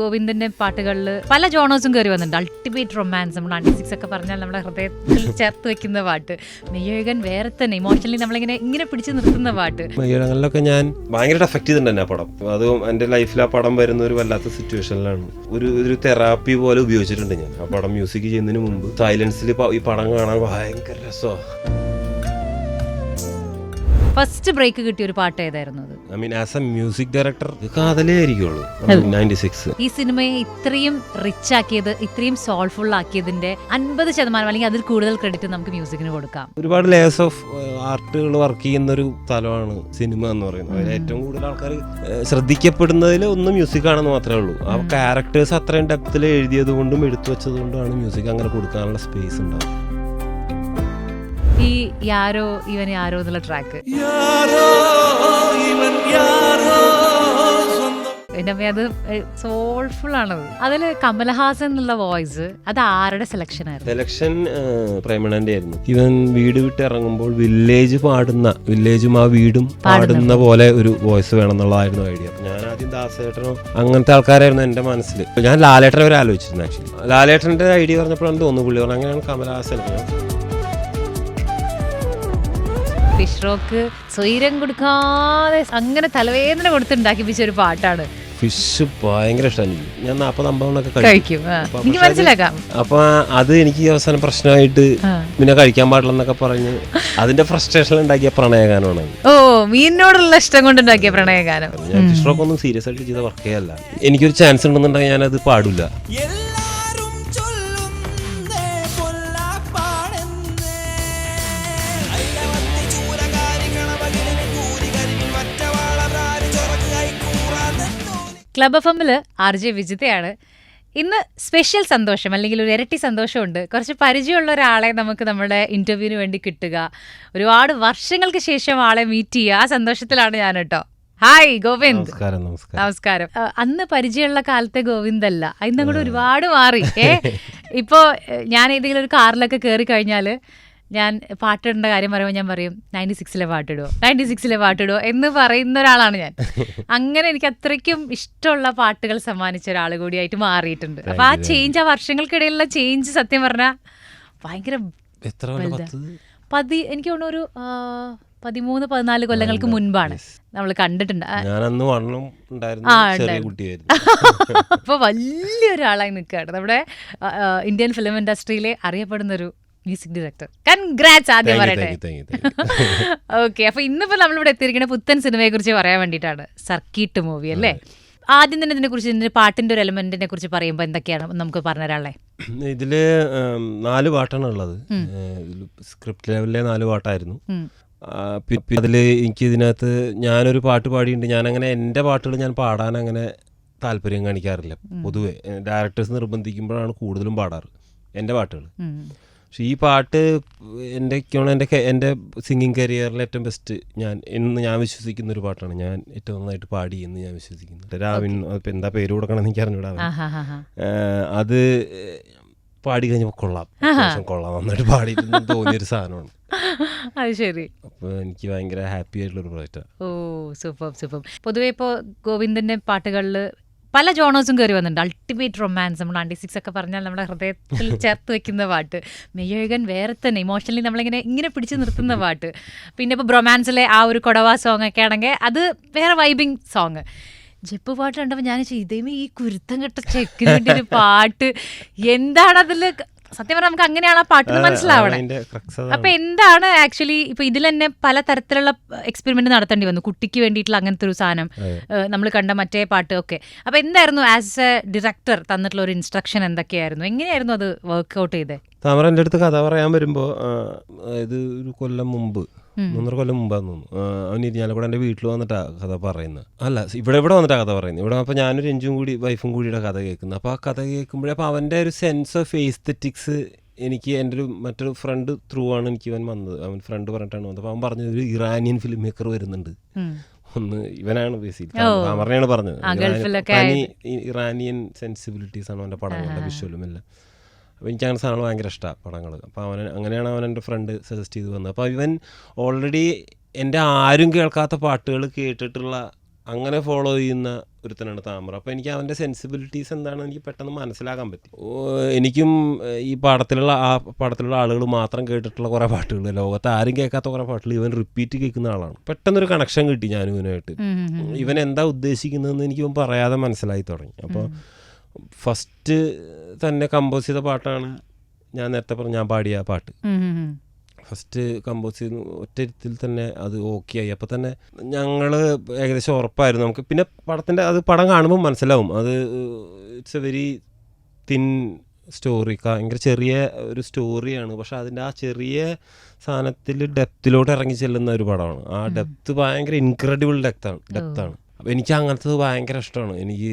ഗോവിന്ദന്റെ പാട്ടുകളിൽ പല ജോണേഴ്സും കയറി വന്നിട്ടുണ്ട്. അൾട്ടിമേറ്റ് റൊമാൻസ് നമ്മൾ നയന്റി സിക്സ് ഒക്കെ പറഞ്ഞാൽ നമ്മുടെ ഹൃദയത്തിൽ ചേർത്ത് വെക്കുന്ന പാട്ട്. മെയ്യഴകൻ വേറെ തന്നെ ഇമോഷണലി നമ്മളിങ്ങനെ ഇങ്ങനെ പിടിച്ചു നിർത്തുന്ന പാട്ട്. മെയ്യോഗങ്ങളിലൊക്കെ ഞാൻ ഭയങ്കര എഫക്ട് ചെയ്തിട്ടുണ്ട് ആ പടം. അതും എന്റെ ലൈഫിൽ ആ പടം വരുന്ന ഒരു വല്ലാത്ത സിറ്റുവേഷനിലാണ് ഒരു ഒരു തെറാപ്പി പോലെ ഉപയോഗിച്ചിട്ടുണ്ട് ഞാൻ. ആ പടം മ്യൂസിക് ചെയ്യുന്നതിന് മുമ്പ് സൈലൻസിൽ ഈ പടം കാണാൻ ഭയങ്കര രസമാണ് ഫസ്റ്റ് ബ്രേക്ക് കിട്ടിയ ഒരു പാട്ട് ഏതായിരുന്നു അത്? I mean as a music director കാതലേ ആയിരിക്കുള്ളൂ. നയന്റി സിക്സ് ഈ സിനിമയെ ഇത്രയും റിച്ച് ആക്കിയത് ഇത്രയും സോൾഫുൾ ആക്കിയതിന്റെ അൻപത് ശതമാനം അല്ലെങ്കിൽ അതിൽ കൂടുതൽ ക്രെഡിറ്റ് നമുക്ക് മ്യൂസിക്കിന് കൊടുക്കാം. ഒരുപാട് ലേയേഴ്സ് ഓഫ് ആർട്ടുകൾ വർക്ക് ചെയ്യുന്ന ഒരു സ്ഥലമാണ് സിനിമ എന്ന് പറയുന്നത്. അതിൽ ഏറ്റവും കൂടുതൽ ആൾക്കാർ ശ്രദ്ധിക്കപ്പെടുന്നതിൽ ഒന്ന് മ്യൂസിക് ആണെന്ന് മാത്രമേ ഉള്ളൂ. ആ ക്യാരക്ടേഴ്സ് അത്രയും ഡെപ്തിൽ എഴുതിയത് കൊണ്ടും എടുത്തു വെച്ചത് കൊണ്ടുമാണ് മ്യൂസിക് അങ്ങനെ കൊടുക്കാനുള്ള സ്പേസ് ഉണ്ടാവും ഈ യാരോ ഇവൻ യാരോ എന്നുള്ള ട്രാക്ക് എന്റെ അമ്മ അത് സോൾഫുൾ ആണത്. അതിൽ കമൽഹാസൻ എന്നുള്ള വോയിസ് അത് ആരുടെ സെലക്ഷൻ ആയിരുന്നു? സെലക്ഷൻ പ്രേമണന്റെ ആയിരുന്നു. ഇവൻ വീട് വിട്ട് ഇറങ്ങുമ്പോൾ വില്ലേജ് പാടുന്ന വില്ലേജും ആ വീടും പാടുന്ന പോലെ. ഒരു വോയിസ് വേണം എന്നുള്ളതായിരുന്നു ഐഡിയ ഞാൻ ആദ്യം ദാസേട്ടനോ അങ്ങനത്തെ ആൾക്കാരായിരുന്നു എന്റെ മനസ്സിൽ ഞാൻ ലാലേട്ടനെ വരെ ആലോചിച്ചിരുന്നു ആക്ച്വലി ലാലേട്ടന്റെ ഐഡിയ പറഞ്ഞപ്പോഴാണ് തോന്നുന്നു പുള്ളി പറഞ്ഞു അങ്ങനെയാണ് കമലഹാസൻ. ഫിഷ് റോക്ക് സ്വൈരം കൊടുക്കാതെ അങ്ങനെ തലവേദന കൊടുത്തുണ്ടാക്കിപ്പിച്ച ഒരു പാട്ടാണ്. ഫിഷ് ഭയങ്കര ഇഷ്ടമാണ് ഞാൻ നാൽപ്പത് അമ്പതൊക്കെ കഴിക്കും. കഴിക്കും എനിക്ക് മനസ്സിലാക്കാം. അപ്പൊ അത് എനിക്ക് അവസാനം പ്രശ്നമായിട്ട്. പിന്നെ കഴിക്കാൻ പാടില്ല എന്നൊക്കെ പറഞ്ഞ് അതിന്റെ ഫ്രസ്ട്രേഷൻ ഉണ്ടാക്കിയ പ്രണയഗാനമാണ് ഓ മീനിനോടുള്ള ഇഷ്ടം കൊണ്ടുണ്ടാക്കിയ പ്രണയഗാനം. ഞാൻ ഫിഷ് റോക്ക് ഒന്നും സീരിയസ് ആയിട്ട് ചെയ്ത വർക്കേ അല്ല എനിക്കൊരു ചാൻസ് ഉണ്ടെന്നുണ്ടെങ്കിൽ ഞാനത് പാടില്ല. ക്ലബ് എഫ് എമ്മിൽ ആർ ജെ വിജിതയാണ്. ഇന്ന് സ്പെഷ്യൽ സന്തോഷം അല്ലെങ്കിൽ ഒരു ഇരട്ടി സന്തോഷമുണ്ട്. കുറച്ച് പരിചയമുള്ള ഒരാളെ നമുക്ക് നമ്മുടെ ഇന്റർവ്യൂവിന് വേണ്ടി കിട്ടുക. ഒരുപാട് വർഷങ്ങൾക്ക് ശേഷം ആളെ മീറ്റ് ചെയ്യുക. ആ സന്തോഷത്തിലാണ് ഞാൻ കേട്ടോ ഹായ് ഗോവിന്ദ്. നമസ്കാരം അന്ന് പരിചയമുള്ള കാലത്തെ ഗോവിന്ദല്ല. അന്ന് അങ്ങോട്ട് ഒരുപാട് മാറി. ഏ ഇപ്പോൾ ഞാൻ ഏതെങ്കിലും ഒരു കാറിലൊക്കെ കയറി കഴിഞ്ഞാൽ ഞാൻ പാട്ടിടേണ്ട കാര്യം പറയുമ്പോൾ ഞാൻ പറയും നയന്റി സിക്സിലെ പാട്ടിടുമോ നയന്റി സിക്സിലെ പാട്ടിടുമോ എന്ന് പറയുന്ന ഒരാളാണ് ഞാൻ. അങ്ങനെ എനിക്ക് അത്രയ്ക്കും ഇഷ്ടമുള്ള പാട്ടുകൾ സമ്മാനിച്ച ഒരാൾ കൂടിയായിട്ട് മാറിയിട്ടുണ്ട്. അപ്പൊ ആ ചേഞ്ച് ആ വർഷങ്ങൾക്കിടയിലുള്ള ചേഞ്ച് സത്യം പറഞ്ഞാൽ ഭയങ്കര പതി എനിക്ക് തോന്നുന്നു ഒരു പതിമൂന്ന് പതിനാല് കൊല്ലങ്ങൾക്ക് മുൻപാണ് നമ്മൾ കണ്ടിട്ടുണ്ട്. ആ, ഞാൻ അന്ന് വണ്ണം ഉണ്ടായിരുന്നു ചെറിയ ഉണ്ടായിരുന്നു. കുട്ടിയായിരുന്നു. അപ്പൊ വലിയൊരാളായി നിൽക്കുകയാണ്. നമ്മുടെ ഇന്ത്യൻ ഫിലിം ഇൻഡസ്ട്രിയിലെ അറിയപ്പെടുന്ന ഒരു മ്യൂസിക് ഡയറക്ടർ. കൺഗ്രാറ്റ്സ് ആദ്യം പറയട്ടെ. ഓക്കെ അപ്പൊ ഇന്നിപ്പോ നമ്മളിവിടെ എത്തിയിരിക്കുന്ന പുത്തൻ സിനിമയെ കുറിച്ച് പറയാൻ വേണ്ടിയിട്ടാണ് സർക്കിട്ട് മൂവി അല്ലേ? ആദ്യം തന്നെ ഇതിനെ കുറിച്ച് ഇതിന്റെ പാട്ടിന്റെ ഒരു എലമെന്റിനെ കുറിച്ച് പറയുമ്പോൾ എന്തൊക്കെയാണ് നമുക്ക് പറഞ്ഞുതരാളെ ഇതിൽ നാല് പാട്ടാണ് ഉള്ളത്. സ്ക്രിപ്റ്റ് ലെവലിലെ നാല് പാട്ടായിരുന്നു. അതിൽ എനിക്ക് ഇതിനകത്ത് ഞാനൊരു പാട്ട് പാടിയിട്ടുണ്ട്. ഞാനങ്ങനെ എന്റെ പാട്ടുകൾ ഞാൻ പാടാൻ അങ്ങനെ താല്പര്യം കാണിക്കാറില്ല. പൊതുവെ ഡയറക്ടേഴ്സ് നിർബന്ധിക്കുമ്പോഴാണ് കൂടുതലും പാടാറ് എന്റെ പാട്ടുകൾ. പക്ഷെ ഈ പാട്ട് എന്റെ എനിക്കാണ് എന്റെ എന്റെ സിംഗിങ് കരിയറിലെ ഏറ്റവും ബെസ്റ്റ് ഞാൻ എന്ന് ഞാൻ വിശ്വസിക്കുന്ന ഒരു പാട്ടാണ്. ഞാൻ ഏറ്റവും നന്നായിട്ട് പാടി എന്ന് ഞാൻ വിശ്വസിക്കുന്നു രാവിൻ അതിപ്പോൾ എന്താ പേര് കൊടുക്കണം എനിക്ക് അറിഞ്ഞൂടാ അത് പാടി കഴിഞ്ഞപ്പോൾ കൊള്ളാം. കൊള്ളാം. നന്നായിട്ട് പാടി തോന്നിയൊരു സാധനമാണ്. അത് ശരി. അപ്പോൾ എനിക്ക് ഭയങ്കര ഹാപ്പി ആയിട്ടുള്ള ഒരു പ്രോജക്റ്റാണ് ഓ സൂപ്പർ സൂപ്പർ. പൊതുവെ ഇപ്പോൾ ഗോവിന്ദന്റെ പാട്ടുകളിൽ പല ജോണേഴ്സും കയറി വന്നിട്ടുണ്ട്. അൾട്ടിമേറ്റ് റൊമാൻസ് നമ്മൾ നയന്റി സിക്സ് ഒക്കെ പറഞ്ഞാൽ നമ്മുടെ ഹൃദയത്തിൽ ചേർത്ത് വെക്കുന്ന പാട്ട്. മെയ്യഴകൻ വേറെ തന്നെ ഇമോഷണലി നമ്മളിങ്ങനെ ഇങ്ങനെ പിടിച്ചു നിർത്തുന്ന പാട്ട്. പിന്നെ ഇപ്പോൾ ബ്രൊമാൻസിലെ ആ ഒരു കൊടവ സോങ് ഒക്കെ ആണെങ്കിൽ അത് വേറെ വൈബിങ് സോങ് ജപ്പ് പാട്ട് കണ്ടപ്പോൾ ഞാൻ ഇതേമേ ഈ കുരുത്തം കെട്ട ചെക്കിന് വേണ്ടി ഒരു പാട്ട്. എന്താണ് അതിൽ സത്യം പറഞ്ഞാൽ നമുക്ക് അങ്ങനെയാണ് ആ പാട്ടിന് മനസ്സിലാവണേ. അപ്പൊ എന്താണ് ആക്ച്വലി ഇപ്പൊ ഇതിൽ തന്നെ പല തരത്തിലുള്ള എക്സ്പെരിമെന്റ് നടത്തേണ്ടി വന്നു. കുട്ടിക്ക് വേണ്ടിയിട്ടുള്ള അങ്ങനത്തെ ഒരു സാധനം നമ്മൾ കണ്ട മറ്റേ പാട്ട് ഒക്കെ അപ്പൊ എന്തായിരുന്നു ആസ് എ ഡിറക്ടർ തന്നിട്ടുള്ള ഒരു ഇൻസ്ട്രക്ഷൻ എന്തൊക്കെയായിരുന്നു? എങ്ങനെയായിരുന്നു അത് വർക്ക്ഔട്ട് ചെയ്തേ? താമര എന്റെ അടുത്ത് കഥ പറയാൻ വരുമ്പോ ഇത് ഒരു കൊല്ലം മുമ്പ് മൂന്നര കൊല്ലം മുമ്പാന്ന് തോന്നുന്നു. അവൻ ഇരിഞ്ഞാലക്കൂടെ എന്റെ വീട്ടിൽ വന്നിട്ടാ കഥ പറയുന്നത് അല്ല ഇവിടെ ഇവിടെ വന്നിട്ടാ കഥ പറയുന്നത് ഇവിടെ അപ്പോൾ ഞാനൊരു എഞ്ചും കൂടി വൈഫും കൂടിയുടെ കഥ കേൾക്കുന്നത് അപ്പോൾ ആ കഥ കേൾക്കുമ്പോഴേ അപ്പോൾ അവന്റെ ഒരു സെൻസ് ഓഫ് എസ്തെറ്റിക്സ് എനിക്ക് എന്റെ ഒരു മറ്റൊരു ഫ്രണ്ട് ത്രൂ ആണ് എനിക്ക് ഇവൻ വന്നത്. അവൻ ഫ്രണ്ട് പറഞ്ഞിട്ടാണ് വന്നത്. അപ്പോൾ അവൻ പറഞ്ഞു ഒരു ഇറാനിയൻ ഫിലിം മേക്കർ വരുന്നുണ്ട്. ഒന്ന് ഇവനാണ് ബേസിക്കലി പറഞ്ഞത്. ഇറാനിയൻ സെൻസിബിലിറ്റീസ് ആണ് അവന്റെ പടങ്ങളുടെ വിഷ്വലും എല്ലാം. അപ്പോൾ എനിക്ക് അങ്ങനെ സാധനങ്ങൾ ഭയങ്കര ഇഷ്ടമാണ് പടങ്ങൾ. അപ്പോൾ അവൻ അങ്ങനെയാണ് അവൻ എന്റെ ഫ്രണ്ട് സജസ്റ്റ് ചെയ്ത് വന്നത്. അപ്പോൾ ഇവൻ ഓൾറെഡി എന്റെ ആരും കേൾക്കാത്ത പാട്ടുകൾ കേട്ടിട്ടുള്ള അങ്ങനെ ഫോളോ ചെയ്യുന്ന ഒരുത്തനാണ് താമര. അപ്പോൾ എനിക്ക് അവന്റെ സെൻസിബിലിറ്റീസ് എന്താണെന്ന് എനിക്ക് പെട്ടെന്ന് മനസ്സിലാക്കാൻ പറ്റി. എനിക്കും ഈ പാടത്തിലുള്ള ആ പാടത്തിലുള്ള ആളുകൾ മാത്രം കേട്ടിട്ടുള്ള കുറേ പാട്ടുകൾ ലോകത്ത് ആരും കേൾക്കാത്ത കുറേ പാട്ടുകൾ ഇവൻ റിപ്പീറ്റ് കേൾക്കുന്ന ആളാണ്. പെട്ടെന്നൊരു കണക്ഷൻ കിട്ടി ഉം, ഉം. ഇവൻ എന്താ ഉദ്ദേശിക്കുന്നതെന്ന് എനിക്ക് പറയാതെ മനസ്സിലായി തുടങ്ങി. അപ്പോൾ ഫസ്റ്റ് തന്നെ കമ്പോസ് ചെയ്ത പാട്ടാണ് ഞാൻ നേരത്തെ പറഞ്ഞ ഞാൻ പാടിയ പാട്ട്. ഫസ്റ്റ് കമ്പോസ് ചെയ്ത് ഒറ്റത്തിൽ തന്നെ അത് ഓക്കെ ആയി. അപ്പോൾ തന്നെ ഞങ്ങൾ ഏകദേശം ഉറപ്പായിരുന്നു. നമുക്ക് പിന്നെ പടത്തിന്റെ അത് പടം കാണുമ്പോൾ മനസ്സിലാവും. അത് it's a very thin story ഭയങ്കര ചെറിയ ഒരു സ്റ്റോറിയാണ് പക്ഷെ അതിന്റെ ആ ചെറിയ സാധനത്തിൽ ഡെപ്തിലോട്ട് ഇറങ്ങി ചെല്ലുന്ന ഒരു പടമാണ്. ആ ഡെപ്ത് ഭയങ്കര ഇൻക്രെഡിബിൾ ഡെപ്താണ് ഡെപ്താണ് അപ്പോൾ എനിക്ക് അങ്ങനത്തത് ഭയങ്കര ഇഷ്ടമാണ് എനിക്ക്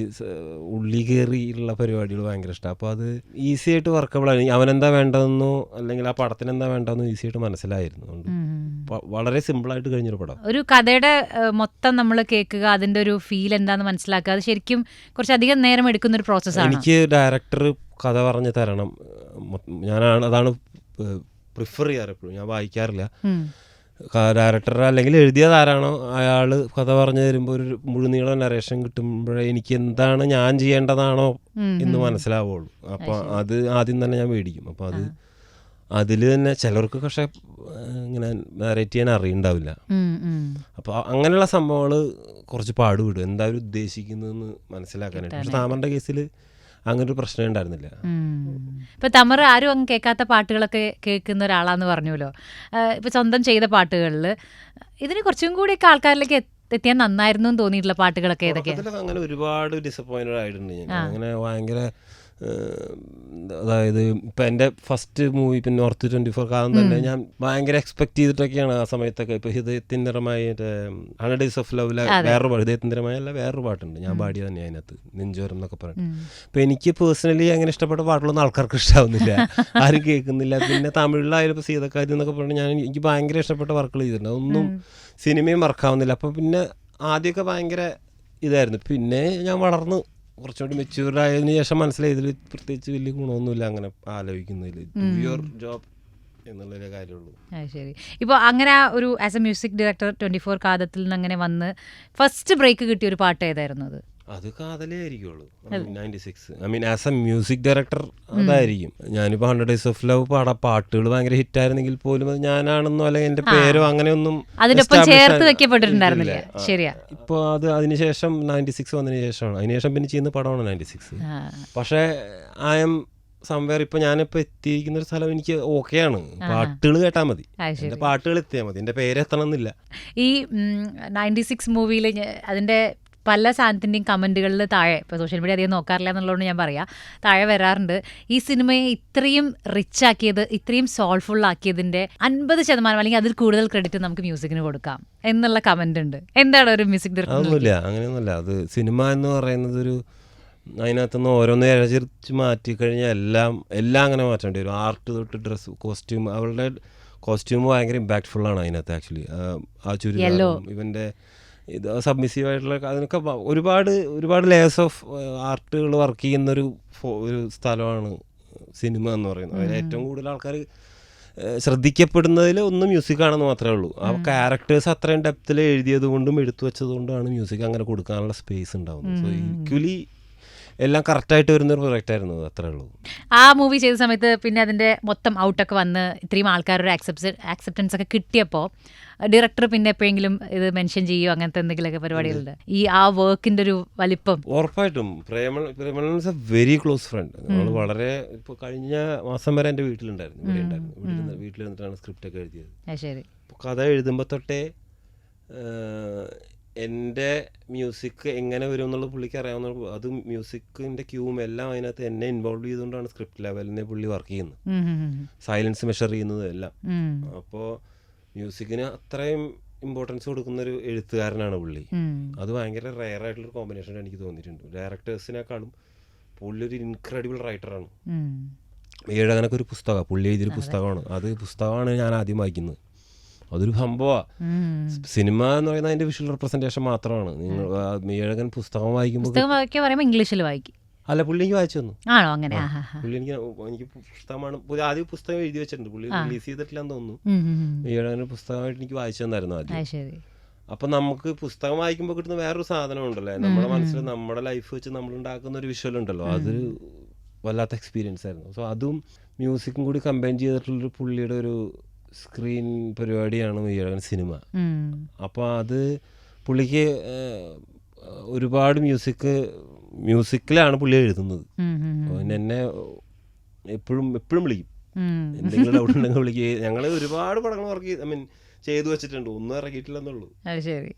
ഉള്ളി കയറിയുള്ള പരിപാടികൾ ഭയങ്കര ഇഷ്ടമാണ് അപ്പോൾ അത് ഈസി ആയിട്ട് വർക്കബിളാണ് അവനെന്താ വേണ്ടതെന്നോ അല്ലെങ്കിൽ ആ പടത്തിന് എന്താ വേണ്ടതെന്നോ ഈസി ആയിട്ട് മനസ്സിലായിരുന്നു. വളരെ സിമ്പിളായിട്ട് കഴിഞ്ഞൊരു പടം. ഒരു കഥയുടെ മൊത്തം നമ്മൾ കേൾക്കുക അതിന്റെ ഒരു ഫീൽ എന്താണെന്ന് മനസ്സിലാക്കുക അത് ശരിക്കും കുറച്ചധികം നേരം എടുക്കുന്ന ഒരു പ്രോസസ്സാണ് എനിക്ക് ഡയറക്ടർ കഥ പറഞ്ഞ് തരണം. ഞാൻ ഞാനാണ് അതാണ് പ്രിഫർ ചെയ്യാറ് എപ്പോഴും. ഞാൻ വായിക്കാറില്ല. ഡയറക്ടർ അല്ലെങ്കിൽ എഴുതിയതാരാണോ അയാൾ കഥ പറഞ്ഞു തരുമ്പോൾ ഒരു മുഴുനീള നരേഷൻ കിട്ടുമ്പോഴേ എനിക്ക് എന്താണ് ഞാൻ ചെയ്യേണ്ടതാണോ എന്ന് മനസ്സിലാവുള്ളൂ. അപ്പോൾ അത് ആദ്യം തന്നെ ഞാൻ മേടിക്കും. അപ്പോൾ അത് അതിൽ തന്നെ ചിലർക്ക് പക്ഷെ ഇങ്ങനെ നാരേറ്റ് ചെയ്യാൻ അറിയണ്ടാവില്ല. അപ്പോൾ അങ്ങനെയുള്ള സംഭവങ്ങൾ കുറച്ച് പാടുവിടും എന്താ അവർ ഉദ്ദേശിക്കുന്നതെന്ന് മനസ്സിലാക്കാനായിട്ട്. പക്ഷെ താമറിന്റെ കേസിൽ അങ്ങനെ ഒരു പ്രശ്നം ഉണ്ടായിരുന്നില്ല. ഇപ്പൊ തമർ ആരും അങ്ങ് കേൾക്കാത്ത പാട്ടുകളൊക്കെ കേൾക്കുന്ന ഒരാളാന്ന് പറഞ്ഞല്ലോ ഇപ്പൊ സ്വന്തം ചെയ്ത പാട്ടുകളിൽ ഇതിന് കുറച്ചും കൂടിയൊക്കെ ആൾക്കാരിലേക്ക് എത്തി- എത്തിയാൽ നന്നായിരുന്നു തോന്നിയിട്ടുള്ള പാട്ടുകളൊക്കെ ഏതൊക്കെ അങ്ങനെ ഒരുപാട് ഡിസപ്പോയിന്റഡ് ആയിട്ടുണ്ട് ഞാൻ. അങ്ങനെ ഭയങ്കര അതായത് ഇപ്പം എന്റെ ഫസ്റ്റ് മൂവി പിന്നെ നോർത്ത് ട്വന്റി ഫോർ കാലം തന്നെ ഞാൻ ഭയങ്കര എക്സ്പെക്ട് ചെയ്തിട്ടൊക്കെയാണ് ആ സമയത്തൊക്കെ. ഇപ്പോൾ ഹൃദയത്തിന്റെ ഹൺഡ്രഡ് ഡേയ്സ് ഓഫ് ലവിലെ വേറൊരു പാട്ട് ഹൃദയത്തിന്റെ അല്ല വേറൊരു പാട്ടുണ്ട്. ഞാൻ പാടിയ തന്നെ അതിനകത്ത്. നെഞ്ചോരം എന്നൊക്കെ പറഞ്ഞു അപ്പോൾ എനിക്ക് പേഴ്സണലി അങ്ങനെ ഇഷ്ടപ്പെട്ട പാട്ടുകളൊന്നും ആൾക്കാർക്ക് ഇഷ്ടാവുന്നില്ല. ആരും കേൾക്കുന്നില്ല. പിന്നെ തമിഴിലായാലും ഇപ്പോൾ സീതക്കാരി എന്നൊക്കെ പറഞ്ഞു ഞാൻ എനിക്ക് ഭയങ്കര ഇഷ്ടപ്പെട്ട വർക്കുകൾ ചെയ്തിട്ടുണ്ട്. അതൊന്നും സിനിമയും വർക്കാവുന്നില്ല അപ്പോൾ പിന്നെ ആദ്യമൊക്കെ ഭയങ്കര ഇതായിരുന്നു. പിന്നെ ഞാൻ വളർന്നു കുറച്ചുകൂടി മെച്യൂർഡ് ആയതിനു ശേഷം മനസ്സിലായി. ഇതിൽ പ്രത്യേകിച്ച് വലിയ ഗുണമൊന്നുമില്ല. അങ്ങനെ ആലോചിക്കുന്നതിൽ യുവർ ജോബ് എന്നുള്ളൊരു കാര്യമുള്ളൂ. ശരി. ഇപ്പോൾ അങ്ങനെ ആ ഒരു as a music director twenty four കാതത്തിൽ നിന്ന് അങ്ങനെ വന്ന് ഫസ്റ്റ് ബ്രേക്ക് കിട്ടിയ ഒരു പാട്ട് ഏതായിരുന്നു അത്? അത് കാതലേ ആയിരിക്കുള്ളൂ. Ninety six I mean as a music director അതായിരിക്കും. ഞാനിപ്പോൾ ഹൺഡ്രഡ് ഡേയ്സ് ഓഫ് ലവ് പാട. പാട്ടുകൾ ഭയങ്കര ഹിറ്റ് ആയിരുന്നെങ്കിൽ പോലും അത് ഞാനാണെന്നോ അല്ലെങ്കിൽ എന്റെ പേരോ അങ്ങനെയൊന്നും ഇപ്പോൾ അത് അതിനുശേഷം നയന്റി സിക്സ് വന്നതിന് ശേഷമാണ്. അതിനുശേഷം പിന്നെ ചെയ്യുന്ന പടമാണ് നയന്റി സിക്സ്. പക്ഷേ ഐ എം സംവേർ ഇപ്പൊ ഞാനിപ്പോ എത്തിയിരിക്കുന്ന ഒരു സ്ഥലം എനിക്ക് ഓക്കെയാണ് പാട്ടുകൾ കേട്ടാൽ മതി. എന്റെ പാട്ടുകൾ എത്തിയാൽ മതി. എന്റെ പേര് എത്തണം എന്നില്ല. ഈ നയന്റി സിക്സ് മൂവിയിൽ അതിന്റെ പല സാധനത്തിന്റെയും കമന്റുകളിൽ താഴെ ഇപ്പോൾ സോഷ്യൽ മീഡിയ അധികം നോക്കാറില്ല എന്നുള്ളതുകൊണ്ട് ഞാൻ പറയാം താഴെ വരാറുണ്ട്. ഈ സിനിമയെ ഇത്രയും റിച്ച് ആക്കിയത് ഇത്രയും സോൾഫുൾ ആക്കിയതിന്റെ അൻപത് ശതമാനം അല്ലെങ്കിൽ അതിൽ കൂടുതൽ ക്രെഡിറ്റ് നമുക്ക് മ്യൂസിക്കിന് കൊടുക്കാം എന്നുള്ള കമന്റ് ഉണ്ട്. എന്താണ് ഒരു മ്യൂസിക് ഡയറക്ടർ അതൊന്നുമില്ല അങ്ങനെയൊന്നുമില്ല. അത് സിനിമ എന്ന് പറയുന്നത് ഒരു അതിനകത്തുനിന്ന് ഓരോന്ന് ഇഴചിരിച്ച് മാറ്റി കഴിഞ്ഞാൽ എല്ലാം എല്ലാം അങ്ങനെ മാറ്റേണ്ടി വരും. ആർട്ട് തൊട്ട് ഡ്രസ്സ് കോസ്റ്റ്യൂം അവളുടെ കോസ്റ്റ്യൂം ഭയങ്കര ഇമ്പാക്ട്ഫുൾ ആണ് അതിനകത്ത് ആക്ച്വലി ആ ചുരിദാറും ഇവന്റെ ഇത് സബ്മിസീവ് ആയിട്ടുള്ള അതിനൊക്കെ ഒരുപാട് ഒരുപാട് ലേയേഴ്സ് ഓഫ് ആർട്ടുകൾ വർക്ക് ചെയ്യുന്നൊരു ഒരു സ്ഥലമാണ് സിനിമ എന്ന് പറയുന്നത്. അതിൽ ഏറ്റവും കൂടുതൽ ആൾക്കാർ ശ്രദ്ധിക്കപ്പെടുന്നതിൽ ഒന്ന് മ്യൂസിക് ആണെന്ന് മാത്രമേ ഉള്ളൂ. ആ ക്യാരക്ടേഴ്സ് അത്രയും ഡെപ്തിൽ എഴുതിയത് കൊണ്ടും എടുത്തു വെച്ചത് കൊണ്ടാണ് മ്യൂസിക് അങ്ങനെ കൊടുക്കാനുള്ള സ്പേസ് ഉണ്ടാവുന്നത്. സോ ഈക്വലി എല്ലാം കറക്റ്റായിട്ട് വരുന്ന ഒരു പ്രൊജക്റ്റ് ആയിരുന്നു അത്രേ ഉള്ളൂ. ആ മൂവി ചെയ്ത സമയത്ത് പിന്നെ അതിന്റെ മൊത്തം ഔട്ടൊക്കെ വന്ന് ഇത്രയും ആൾക്കാരുടെ ആക്സെപ്റ്റ് ആക്സെപ്റ്റൻസ് ഒക്കെ കിട്ടിയപ്പോൾ ഡയറക്ടർ പിന്നെ എപ്പോഴെങ്കിലും ഇത് മെൻഷൻ ചെയ്യോ അങ്ങനത്തെ എന്തെങ്കിലുമൊക്കെ പരിപാടികളുണ്ട്? ഈ ആ വർക്കിന്റെ ഒരു വലിപ്പം. ഉറപ്പായിട്ടും. Preman is a very close friend നമ്മൾ വളരെ ഇപ്പോൾ കഴിഞ്ഞ മാസം വരെ എന്റെ വീട്ടിലുണ്ടായിരുന്നു. ഇവിടെ ഉണ്ടായിരുന്നു. വീട്ടിൽ വന്നിട്ടാണ് സ്ക്രിപ്റ്റ് ഒക്കെ എഴുതിയത്. ശരി. കഥ എഴുതുമ്പോൾ തൊട്ടേ എന്റെ മ്യൂസിക് എങ്ങനെ വരും എന്നുള്ളത് പുള്ളിക്ക് അറിയാവുന്ന അത് മ്യൂസിക്കിന്റെ ക്യൂവും എല്ലാം അതിനകത്ത് എന്നെ ഇൻവോൾവ് ചെയ്തുകൊണ്ടാണ് സ്ക്രിപ്റ്റ് ലെവലിനെ പുള്ളി വർക്ക് ചെയ്യുന്നത്. സൈലൻസ് മെഷർ ചെയ്യുന്നതും എല്ലാം. അപ്പോൾ മ്യൂസിക്കിന് അത്രയും ഇമ്പോർട്ടൻസ് കൊടുക്കുന്ന ഒരു എഴുത്തുകാരനാണ് പുള്ളി. അത് ഭയങ്കര റെയർ ആയിട്ടുള്ള കോമ്പിനേഷൻ എനിക്ക് തോന്നിയിട്ടുണ്ട്. ഡയറക്ടേഴ്സിനേക്കാളും പുള്ളി ഒരു ഇൻക്രെഡിബിൾ റൈറ്ററാണ്. ഏഴകനൊക്കെ ഒരു പുസ്തകമാണ് പുള്ളി എഴുതിയൊരു പുസ്തകമാണ്. അത് പുസ്തകമാണ് ഞാൻ ആദ്യം വായിക്കുന്നത്. അതൊരു സംഭവമാണ്. സിനിമ എന്ന് പറയുന്നത് അതിന്റെ വിഷ്വൽ റെപ്രസെന്റേഷൻ മാത്രമാണ്. നിങ്ങൾ മീഴകൻ പുസ്തകം വായിക്കുമ്പോൾ ഇംഗ്ലീഷിൽ വായിക്കും. അല്ല പുള്ളി എനിക്ക് വായിച്ചു തന്നു. ആണോ? അങ്ങനെ. പുള്ളി എനിക്ക് എനിക്ക് പുസ്തകമാണ് ആദ്യം പുസ്തകം എഴുതി വെച്ചിട്ടുണ്ട്. പുള്ളി റിലീസ് ചെയ്തിട്ടില്ലെന്ന് തോന്നുന്നു. ഉം. പുസ്തകമായിട്ട് എനിക്ക് വായിച്ചു തന്നായിരുന്നു ആദ്യം. അപ്പൊ നമുക്ക് പുസ്തകം വായിക്കുമ്പോൾ കിട്ടുന്ന വേറൊരു സാധനം ഉണ്ടല്ലേ നമ്മുടെ മനസ്സിൽ നമ്മുടെ ലൈഫ് വെച്ച് നമ്മൾ ഉണ്ടാക്കുന്ന ഒരു വിഷ്വൽ ഉണ്ടല്ലോ. അതൊരു വല്ലാത്ത എക്സ്പീരിയൻസ് ആയിരുന്നു. സോ അതും മ്യൂസിക്കും കൂടി കമ്പൈൻ ചെയ്തിട്ടുള്ളൊരു പുള്ളിയുടെ ഒരു സ്ക്രീൻ പരിപാടിയാണ് മെയ്യഴകൻ സിനിമ. അപ്പോൾ അത് പുള്ളിക്ക് ഒരുപാട് മ്യൂസിക് മ്യൂസിക്കിലാണ് പുള്ളി എഴുതുന്നത്. എന്നെ എപ്പോഴും എപ്പോഴും വിളിക്കും. എന്തെങ്കിലും ഡൗട്ട് ഉണ്ടെങ്കിൽ വിളിക്കുക ഞങ്ങൾ ഒരുപാട് പടങ്ങൾ വർക്ക് ഐ മീൻ ചെയ്തു വെച്ചിട്ടുണ്ട്. ഒന്നും ഇറക്കിയിട്ടില്ലെന്നുള്ളൂ അത് ശരി.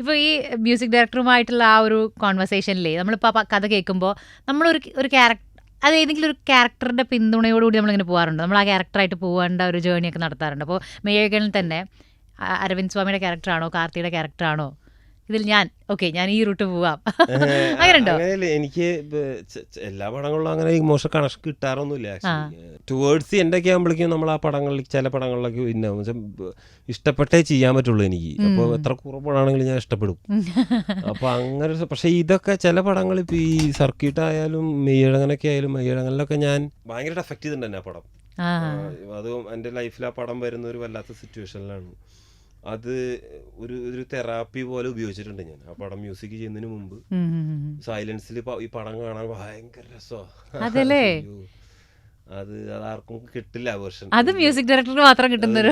ഇപ്പോൾ ഈ മ്യൂസിക് ഡയറക്ടറുമായിട്ടുള്ള ആ ഒരു കോൺവെർസേഷനിലേ നമ്മളിപ്പോൾ കഥ കേൾക്കുമ്പോൾ നമ്മളൊരു ഒരു ക്യാരക്ടർ അത് ഏതെങ്കിലും ഒരു ക്യാരക്ടറിന്റെ പിന്തുണയോടുകൂടി നമ്മളിങ്ങനെ പോകാറുണ്ട് നമ്മൾ ആ ക്യാരക്ടറായിട്ട് പോകേണ്ട ഒരു ജേണിയൊക്കെ നടത്താറുണ്ട്. അപ്പോൾ മേയകളിൽ തന്നെ അരവിന്ദ് സ്വാമിയുടെ ക്യാരക്ടറാണോ കാർത്തിയുടെ ക്യാരക്ടറാണോ ഇതിൽ ഞാൻ ഓക്കെ ഞാൻ ഈ റൂട്ട് പോവാം. അങ്ങനെയുണ്ടോ? എനിക്ക് എല്ലാ പടങ്ങളിലും അങ്ങനെ ഇമോഷൻ കണക്ഷൻ കിട്ടാറൊന്നുമില്ല ടുവേർഡ്സ് എന്റെ ഒക്കെ ആകുമ്പോഴേക്കും നമ്മൾ ആ പടങ്ങളിൽ ചില പടങ്ങളിലൊക്കെ പിന്നെ ഇഷ്ടപ്പെട്ടേ ചെയ്യാൻ പറ്റുള്ളൂ എനിക്ക്. അപ്പോൾ എത്ര കുറവാണെങ്കിലും ഞാൻ ഇഷ്ടപ്പെടും. അപ്പൊ അങ്ങനെ പക്ഷേ ഇതൊക്കെ ചില പടങ്ങൾ ഇപ്പൊ ഈ സർക്യൂട്ട് ആയാലും മെയ്യഴങ്ങനൊക്കെ ആയാലും മെയ്യഴങ്ങനിലൊക്കെ ഞാൻ ഭയങ്കരമായിട്ട് എഫക്ട് ചെയ്തിട്ടുണ്ട് തന്നെ ആ. പടം അതും എന്റെ എന്റെ ലൈഫിൽ ആ പടം വരുന്ന ഒരു വല്ലാത്ത സിറ്റുവേഷനിലാണ് അത് ഒരു ഒരു തെറാപ്പി പോലെ ഉപയോഗിച്ചിട്ടുണ്ട് ഞാൻ. ആ പടം മ്യൂസിക് ചെയ്യുന്നതിന് മുമ്പ്. സൈലൻസിൽ ഈ പടം കാണാൻ ഭയങ്കര രസമാണ് അതല്ലേ? അത് അതാർക്കും കിട്ടില്ല വേർഷൻ അത് മ്യൂസിക് ഡയറക്ടർ മാത്രം കിട്ടുന്നൊരു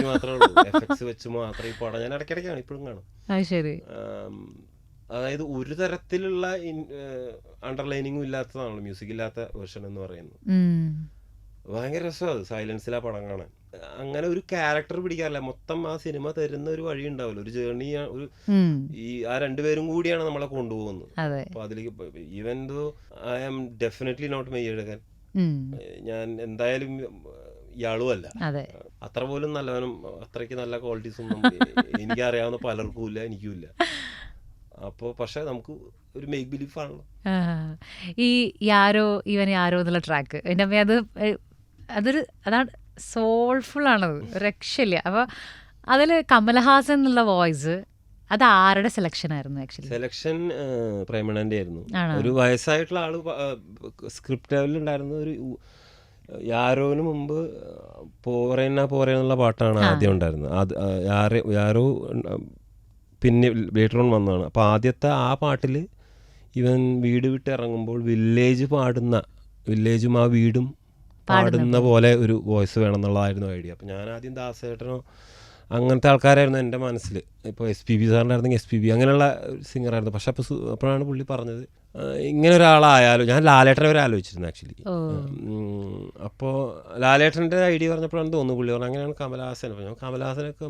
എഫക്ട്സ് വെച്ച് മാത്രം ഈ പടം ഞാൻ ഇടയ്ക്കിടയ്ക്കാണ് ഇപ്പോഴും കാണും. ശരി. അതായത് ഒരു തരത്തിലുള്ള അണ്ടർലൈനിങ്ങും ഇല്ലാത്തതാണല്ലോ മ്യൂസിക് ഇല്ലാത്ത വേർഷൻ എന്ന് പറയുന്നത്. ഭയങ്കര രസമാണ് അത്. സൈലൻസിൽ പടം കാണാൻ. അങ്ങനെ ഒരു ക്യാരക്ടർ പിടിക്കാറില്ല. മൊത്തം ആ സിനിമ തരുന്ന ഒരു വഴി ഉണ്ടാവില്ല. ഒരു ജേർണി ഒരു ഈ ആ രണ്ടുപേരും കൂടിയാണ് നമ്മളെ കൊണ്ടുപോകുന്നത്. അപ്പൊ അതിലേക്ക് even though I am definitely not മെയ്യെടുക്കാൻ. ഞാൻ എന്തായാലും ഇയാളും അല്ല. അതെ. അത്ര പോലും നല്ലവനും അത്രയ്ക്ക് നല്ല ക്വാളിറ്റീസ് ഒന്നും എനിക്ക് അറിയാവുന്ന പലർക്കും ഇല്ല എനിക്കും ഇല്ല. അപ്പോൾ പക്ഷെ നമുക്ക് ഒരു മേക്ക് ബിലീഫ് ആണല്ലോ. ഈ യാരോ ഇവൻ യാരോ എന്നുള്ള ട്രാക്ക് എന്റെ അമ്മ അത് അതൊരു അതാണ് സോൾഫുൾ ആണത് രക്ഷയില്ല. അപ്പോൾ അതിൽ കമൽഹാസൻ എന്നുള്ള വോയിസ് അത് ആരുടെ സെലക്ഷൻ ആയിരുന്നു ആക്ച്വലി സെലക്ഷൻ പ്രേമണന്റെ ആയിരുന്നു. ഒരു വയസ്സായിട്ടുള്ള ആൾ സ്ക്രിപ്റ്റ് ലെവലിൽ ഉണ്ടായിരുന്ന ഒരു യാരോന് മുമ്പ് പോരേന പോരേന്നുള്ള പാട്ടാണ് ആദ്യം ഉണ്ടായിരുന്നത്. അത് യാരോ യാരോ പിന്നെ ലേറ്റർ ഓൺ വന്നതാണ്. അപ്പോൾ ആദ്യത്തെ ആ പാട്ടിൽ ഇവൻ വീട് വിട്ട് ഇറങ്ങുമ്പോൾ വില്ലേജ് പാടുന്ന വില്ലേജും ആ വീടും പാടുന്ന പോലെ ഒരു വോയിസ് വേണം എന്നുള്ളതായിരുന്നു ഐഡിയ അപ്പം ഞാൻ ആദ്യം ദാസേട്ടനോ അങ്ങനത്തെ ആൾക്കാരായിരുന്നു എന്റെ മനസ്സിൽ. ഇപ്പോൾ എസ് പി ബി സാറിനായിരുന്നെങ്കിൽ എസ് പി ബി അങ്ങനെയുള്ള സിംഗറായിരുന്നു പക്ഷെ അപ്പോൾ അപ്പോഴാണ് പുള്ളി പറഞ്ഞത് ഇങ്ങനെ ഒരാളായാലും ഞാൻ ലാലേട്ടനെ വരെ ആലോചിച്ചിരുന്നു ആക്ച്വലി അപ്പോൾ ലാലേട്ടന്റെ ഐഡിയ പറഞ്ഞപ്പോഴാണ് തോന്നുന്നു പുള്ളി പറഞ്ഞു അങ്ങനെയാണ് കമലഹാസൻ. അപ്പോൾ ഞാൻ കമലഹാസനൊക്കെ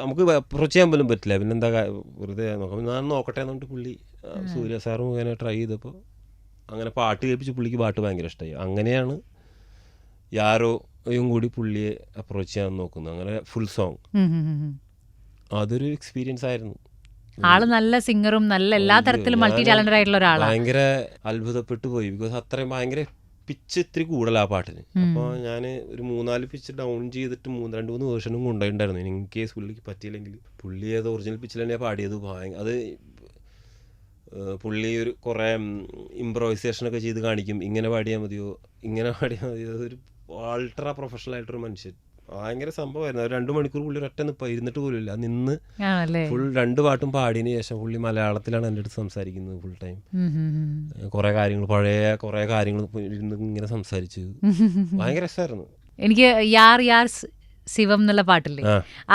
നമുക്ക് അപ്രോച്ച് ചെയ്യാൻ പോലും പറ്റില്ല. പിന്നെന്താ വെറുതെ നോക്കാം. ഞാൻ നോക്കട്ടെ എന്നുകൊണ്ട് പുള്ളി സൂര്യ സാറും ഇങ്ങനെ ട്രൈ ചെയ്തപ്പോൾ അങ്ങനെ പാട്ട് കേൾപ്പിച്ച് പുള്ളിക്ക് പാട്ട് ഭയങ്കര ഇഷ്ടമായി അങ്ങനെയാണ് യാരോയും കൂടി പുള്ളിയെ അപ്രോച്ച് ചെയ്യാൻ നോക്കുന്നത്. അങ്ങനെ ഫുൾ സോങ്. അതൊരു എക്സ്പീരിയൻസ് ആയിരുന്നു. ആൾ നല്ല സിംഗറും നല്ല എല്ലാ തരത്തിലും മൾട്ടി ടാലന്റഡ് ആയിട്ടുള്ള ഒരാളാണ് ഭയങ്കര അത്ഭുതപ്പെട്ടു പോയി. ബിക്കോസ് അത്രയും ഭയങ്കര പിച്ച് ഇത്തിരി കൂടുതലാണ് ആ പാട്ടിന്. അപ്പോൾ ഞാൻ ഒരു മൂന്നാൽ പിച്ച് ഡൗൺ ചെയ്തിട്ട് മൂന്ന് രണ്ട് മൂന്ന് വേർഷനും കൊണ്ടുപോയിട്ടുണ്ടായിരുന്നു. ഇൻ കേസ് പുള്ളിക്ക് പറ്റിയില്ലെങ്കിൽ. പുള്ളി ഏത് ഒറിജിനൽ പിച്ചിൽ തന്നെയാണ് പാടിയത്. അത് പുള്ളി ഒരു കുറേ ഇമ്പ്രോവൈസേഷനൊക്കെ ചെയ്ത് കാണിക്കും. ഇങ്ങനെ പാടിയാൽ മതിയോ? ഇങ്ങനെ പാടിയാൽ മതിയോ? അതൊരു അൾട്രാ പ്രൊഫഷണൽ ആയിട്ടൊരു മനുഷ്യൻ. ഭയങ്കര സംഭവമായിരുന്നു. ഒരു രണ്ട് മണിക്കൂർ പുള്ളി ഒറ്റ നിപ്പ ഇരുന്നിട്ട് പോലും ഇല്ല നിന്ന് ഫുൾ രണ്ട് പാട്ടും പാടിയതിന് ശേഷം പുള്ളി മലയാളത്തിലാണ് എന്റെ അടുത്ത് സംസാരിക്കുന്നത് ഫുൾ ടൈം. കുറേ കാര്യങ്ങൾ പഴയ കുറേ കാര്യങ്ങൾ ഇരുന്ന് ഇങ്ങനെ സംസാരിച്ചു. ഭയങ്കര രസമായിരുന്നു. എനിക്ക് യാർ യാർ ശിവം എന്നുള്ള പാട്ടില്ലേ?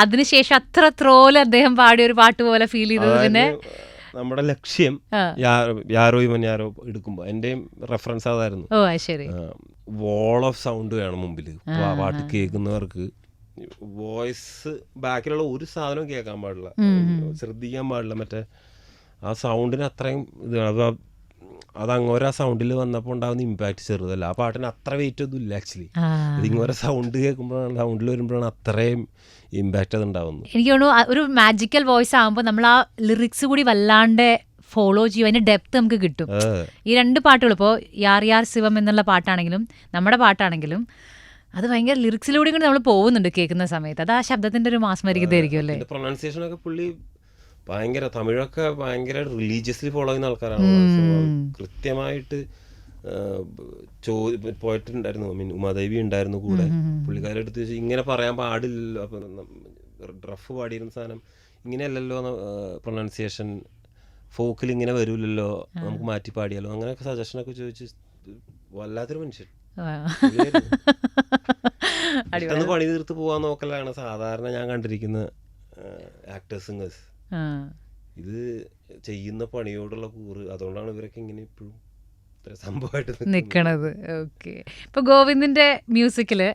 അതിനുശേഷം അത്ര ത്രോൽ അദ്ദേഹം പാടിയ ഒരു പാട്ട് പോലെ ഫീൽ ചെയ്തത്. പിന്നെ നമ്മുടെ ലക്ഷ്യം യാരോ ഇവൻ യാരോ എടുക്കുമ്പോ. എന്റെയും റെഫറൻസ് അതായിരുന്നു. വോൾ ഓഫ് സൗണ്ട് വേണം മുമ്പിൽ പാട്ട് കേൾക്കുന്നവർക്ക് വോയിസ് ബാക്കിലുള്ള ഒരു സാധനവും കേൾക്കാൻ പാടില്ല. ശ്രദ്ധിക്കാൻ പാടില്ല. മറ്റേ ആ സൗണ്ടിന് അത്രയും ഇത് അത് അത് അങ്ങോര സൗണ്ടിൽ വന്നപ്പോൾ ഉണ്ടാകുന്ന ഇമ്പാക്ട് ചെറുതല്ല. ആ പാട്ടിന് അത്ര വെയിറ്റ് ഒന്നും ഇല്ല ആക്ച്വലി ഇതിങ്ങോരെ സൗണ്ട് കേൾക്കുമ്പോഴാണ് സൗണ്ടിൽ വരുമ്പോഴാണ് അത്രയും ഇമ്പാക്റ്റ് അത് ഉണ്ടാവുന്നു എനിക്ക് തോന്നുന്നു ഒരു മാജിക്കൽ വോയിസ് ആകുമ്പോൾ നമ്മൾ ആ ലിറിക്സ് കൂടി വല്ലാണ്ട് ഫോളോ ചെയ്യും. അതിന്റെ ഡെപ്ത് നമുക്ക് കിട്ടും. ഈ രണ്ട് പാട്ടുകൾ ഇപ്പോൾ യാർ യാർ ശിവം എന്നുള്ള പാട്ടാണെങ്കിലും നമ്മുടെ പാട്ടാണെങ്കിലും അത് ഭയങ്കര ലിറിക്സിലൂടെ കൂടി നമ്മൾ പോകുന്നുണ്ട് കേൾക്കുന്ന സമയത്ത്. അത് ആ ശബ്ദത്തിന്റെ ഒരു മാസ്മരികതയായിരിക്കും അല്ലേ? പ്രൊനൗൺസിയേഷൻ ഒക്കെ പുള്ളി ഭയങ്കര തമിഴൊക്കെ ഭയങ്കര റിലീജിയസ്ലി ഫോളോ ചെയ്യുന്ന ആൾക്കാരാണ്. കൃത്യമായിട്ട് ചോ പോയിട്ടുണ്ടായിരുന്നു. ഐ മീൻ ഉമാദേവി ഉണ്ടായിരുന്നു കൂടെ. പുള്ളിക്കാരുടെ അടുത്ത് ചോദിച്ചു, ഇങ്ങനെ പറയാൻ പാടില്ലല്ലോ. അപ്പൊ റഫ് പാടിയിരുന്ന സാധനം ഇങ്ങനെയല്ലല്ലോ പ്രൊണൗൺസിയേഷൻ ഫോക്കിൽ ഇങ്ങനെ വരൂലല്ലോ നമുക്ക് മാറ്റി പാടിയാലോ. അങ്ങനെയൊക്കെ സജഷനൊക്കെ ചോദിച്ച് വല്ലാത്തൊരു മനുഷ്യൻ. പെട്ടെന്ന് പണി തീർത്ത് പോവാൻ നോക്കലാണ് സാധാരണ ഞാൻ കണ്ടിരിക്കുന്ന ആക്ടേഴ്സ് സിംഗേഴ്സ്. ഇത് ചെയ്യുന്ന പണിയോടുള്ള കൂറ്. അതുകൊണ്ടാണ് ഇവരൊക്കെ ഇങ്ങനെ ഇപ്പോഴും സംഭവമായിട്ട് നിൽക്കുന്നത്. നിക്കണത്. ഓക്കെ. ഇപ്പൊ ഗോവിന്ദിന്റെ മ്യൂസിക്കിൽ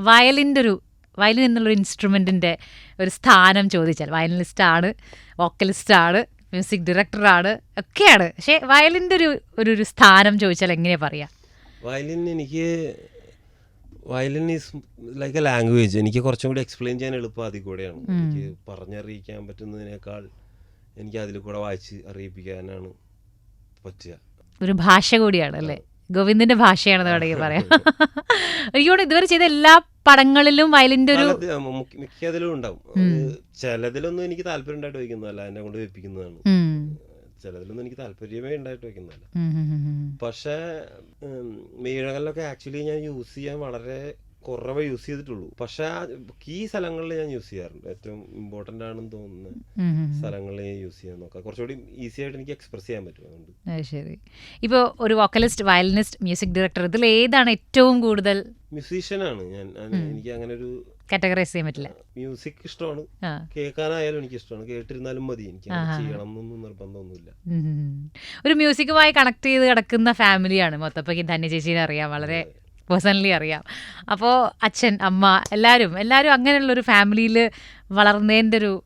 വയലിന്റെ ഒരു വയലിൻ എന്നുള്ളൊരു ഇൻസ്ട്രുമെന്റിന്റെ ഒരു സ്ഥാനം ചോദിച്ചാൽ വയലിനിസ്റ്റ് ആണ് വോക്കലിസ്റ്റ് ആണ് മ്യൂസിക് ഡയറക്ടർ ആണ് ഒക്കെയാണ്. പക്ഷേ വയലിന്റെ ഒരു ഒരു ഒരു സ്ഥാനം ചോദിച്ചാൽ എങ്ങനെയാ പറയാ? വയലിൻ എനിക്ക് violin is like a language എനിക്ക് കുറച്ചും കൂടി എക്സ്പ്ലെയിൻ ചെയ്യാൻ എളുപ്പം അതിൽ കൂടെയാണ്. എനിക്ക് പറഞ്ഞറിയിക്കാൻ പറ്റുന്നതിനേക്കാൾ എനിക്ക് അതിൽ കൂടെ വായിച്ച് അറിയിപ്പിക്കാനാണ് പറ്റുക. ഒരു ഭാഷ കൂടിയാണ് അല്ലേ ഗോവിന്ദിന്റെ ഭാഷയാണെന്ന് വേണമെങ്കിൽ പറയാം. എനിക്കോട് ഇതുവരെ ചെയ്ത എല്ലാ പടങ്ങളിലും വയലിന്റെ ഒരു മിക്കതിലും ഉണ്ടാവും. ചിലതിലൊന്നും എനിക്ക് താല്പര്യം ഉണ്ടായിട്ട് വയ്ക്കുന്നതല്ല എന്നെ കൊണ്ട് വെപ്പിക്കുന്നതാണ്. ചിലതിലൊന്നും എനിക്ക് താല്പര്യമേ ഉണ്ടായിട്ട് വയ്ക്കുന്നതല്ല. പക്ഷേ മീഴകളിലൊക്കെ ആക്ച്വലി ഞാൻ യൂസ് ചെയ്യാൻ വളരെ കുറവേ യൂസ് ചെയ്തിട്ടുള്ളൂ. പക്ഷെ കീ സ്ഥലങ്ങളിൽ ഞാൻ യൂസ് ചെയ്യാറുണ്ട്. ഏറ്റവും ഇമ്പോർട്ടന്റ് ആണെന്ന് തോന്നുന്ന. സ്ഥലങ്ങളിൽ ഞാൻ യൂസ് ചെയ്യാൻ നോക്കാം. കുറച്ചുകൂടി ഈസി ആയിട്ട് എനിക്ക് എക്സ്പ്രസ് ചെയ്യാൻ പറ്റും അതുകൊണ്ട്. ശരി. ഇപ്പോൾ ഒരു വോക്കലിസ്റ്റ് വയലിനിസ്റ്റ് മ്യൂസിക് ഡയറക്ടർ ഇതിൽ ഏതാണ് ഏറ്റവും കൂടുതൽ മ്യൂസീഷ്യനാണ് ഞാൻ. എനിക്ക് അങ്ങനെ ഒരു കാറ്റഗറൈസ് ചെയ്യാൻ പറ്റില്ല. മ്യൂസിക് ഇഷ്ടമാണ്. കേൾക്കാനായാലും എനിക്ക് ഇഷ്ടമാണ്. കേട്ടിരുന്നാലും മതി. എനിക്ക് ചെയ്യണം എന്നൊന്നും നിർബന്ധമൊന്നുമില്ല. ഒരു മ്യൂസിക്കുമായി കണക്ട് ചെയ്ത് കിടക്കുന്ന ഫാമിലിയാണ് മൊത്തപ്പൊക്കെ ധന്യ ചേച്ചീനെ അറിയാം. വളരെ പേഴ്സണലി അറിയാം. അപ്പോൾ അച്ഛൻ അമ്മ എല്ലാവരും എല്ലാവരും അങ്ങനെയുള്ള ഒരു ഫാമിലിയിൽ വളർന്നതിന്റെ ഒരു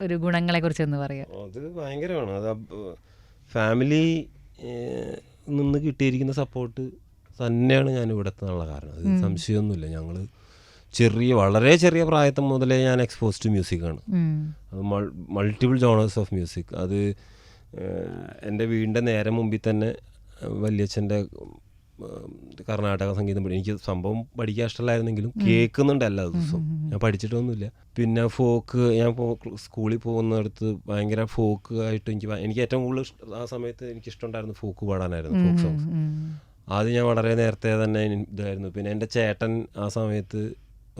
ഒരു ഗുണങ്ങളെ കുറിച്ച് ഒന്ന് പറയാം. അത് ഭയങ്കരമാണ്. അത് ഫാമിലി നിന്ന് കിട്ടിയിരിക്കുന്ന സപ്പോർട്ട് തന്നെയാണ് ഞാൻ ഇവിടെ എത്താനുള്ള കാരണം. അത് സംശയമൊന്നുമില്ല. ഞങ്ങൾ ചെറിയ വളരെ ചെറിയ പ്രായത്തിൽ മുതലേ ഞാൻ എക്സ്പോസ് ടു മ്യൂസിക്കാണ്. അത് മൾട്ടിപ്പിൾ ജോണേഴ്സ് ഓഫ് മ്യൂസിക് അത് എന്റെ വീടിന്റെ നേരെ മുമ്പിൽ തന്നെ വല്യച്ഛന്റെ കർണാടക സംഗീതം പഠി എനിക്ക് സംഭവം പഠിക്കാൻ ഇഷ്ടമല്ലായിരുന്നെങ്കിലും കേൾക്കുന്നുണ്ട് എല്ലാ ദിവസവും. ഞാൻ പഠിച്ചിട്ടൊന്നുമില്ല. പിന്നെ ഫോക്ക് ഞാൻ സ്കൂളിൽ പോകുന്നിടത്ത് ഭയങ്കര ഫോക്ക് ആയിട്ട് എനിക്ക് എനിക്ക് ഏറ്റവും കൂടുതൽ ആ സമയത്ത് എനിക്ക് ഇഷ്ടമുണ്ടായിരുന്നു ഫോക്ക് പാടാനായിരുന്നു ഫോക്ക് സോങ്സ്. അത് ആദ്യം ഞാൻ വളരെ നേരത്തെ തന്നെ ഇതായിരുന്നു. പിന്നെ എന്റെ ചേട്ടൻ ആ സമയത്ത്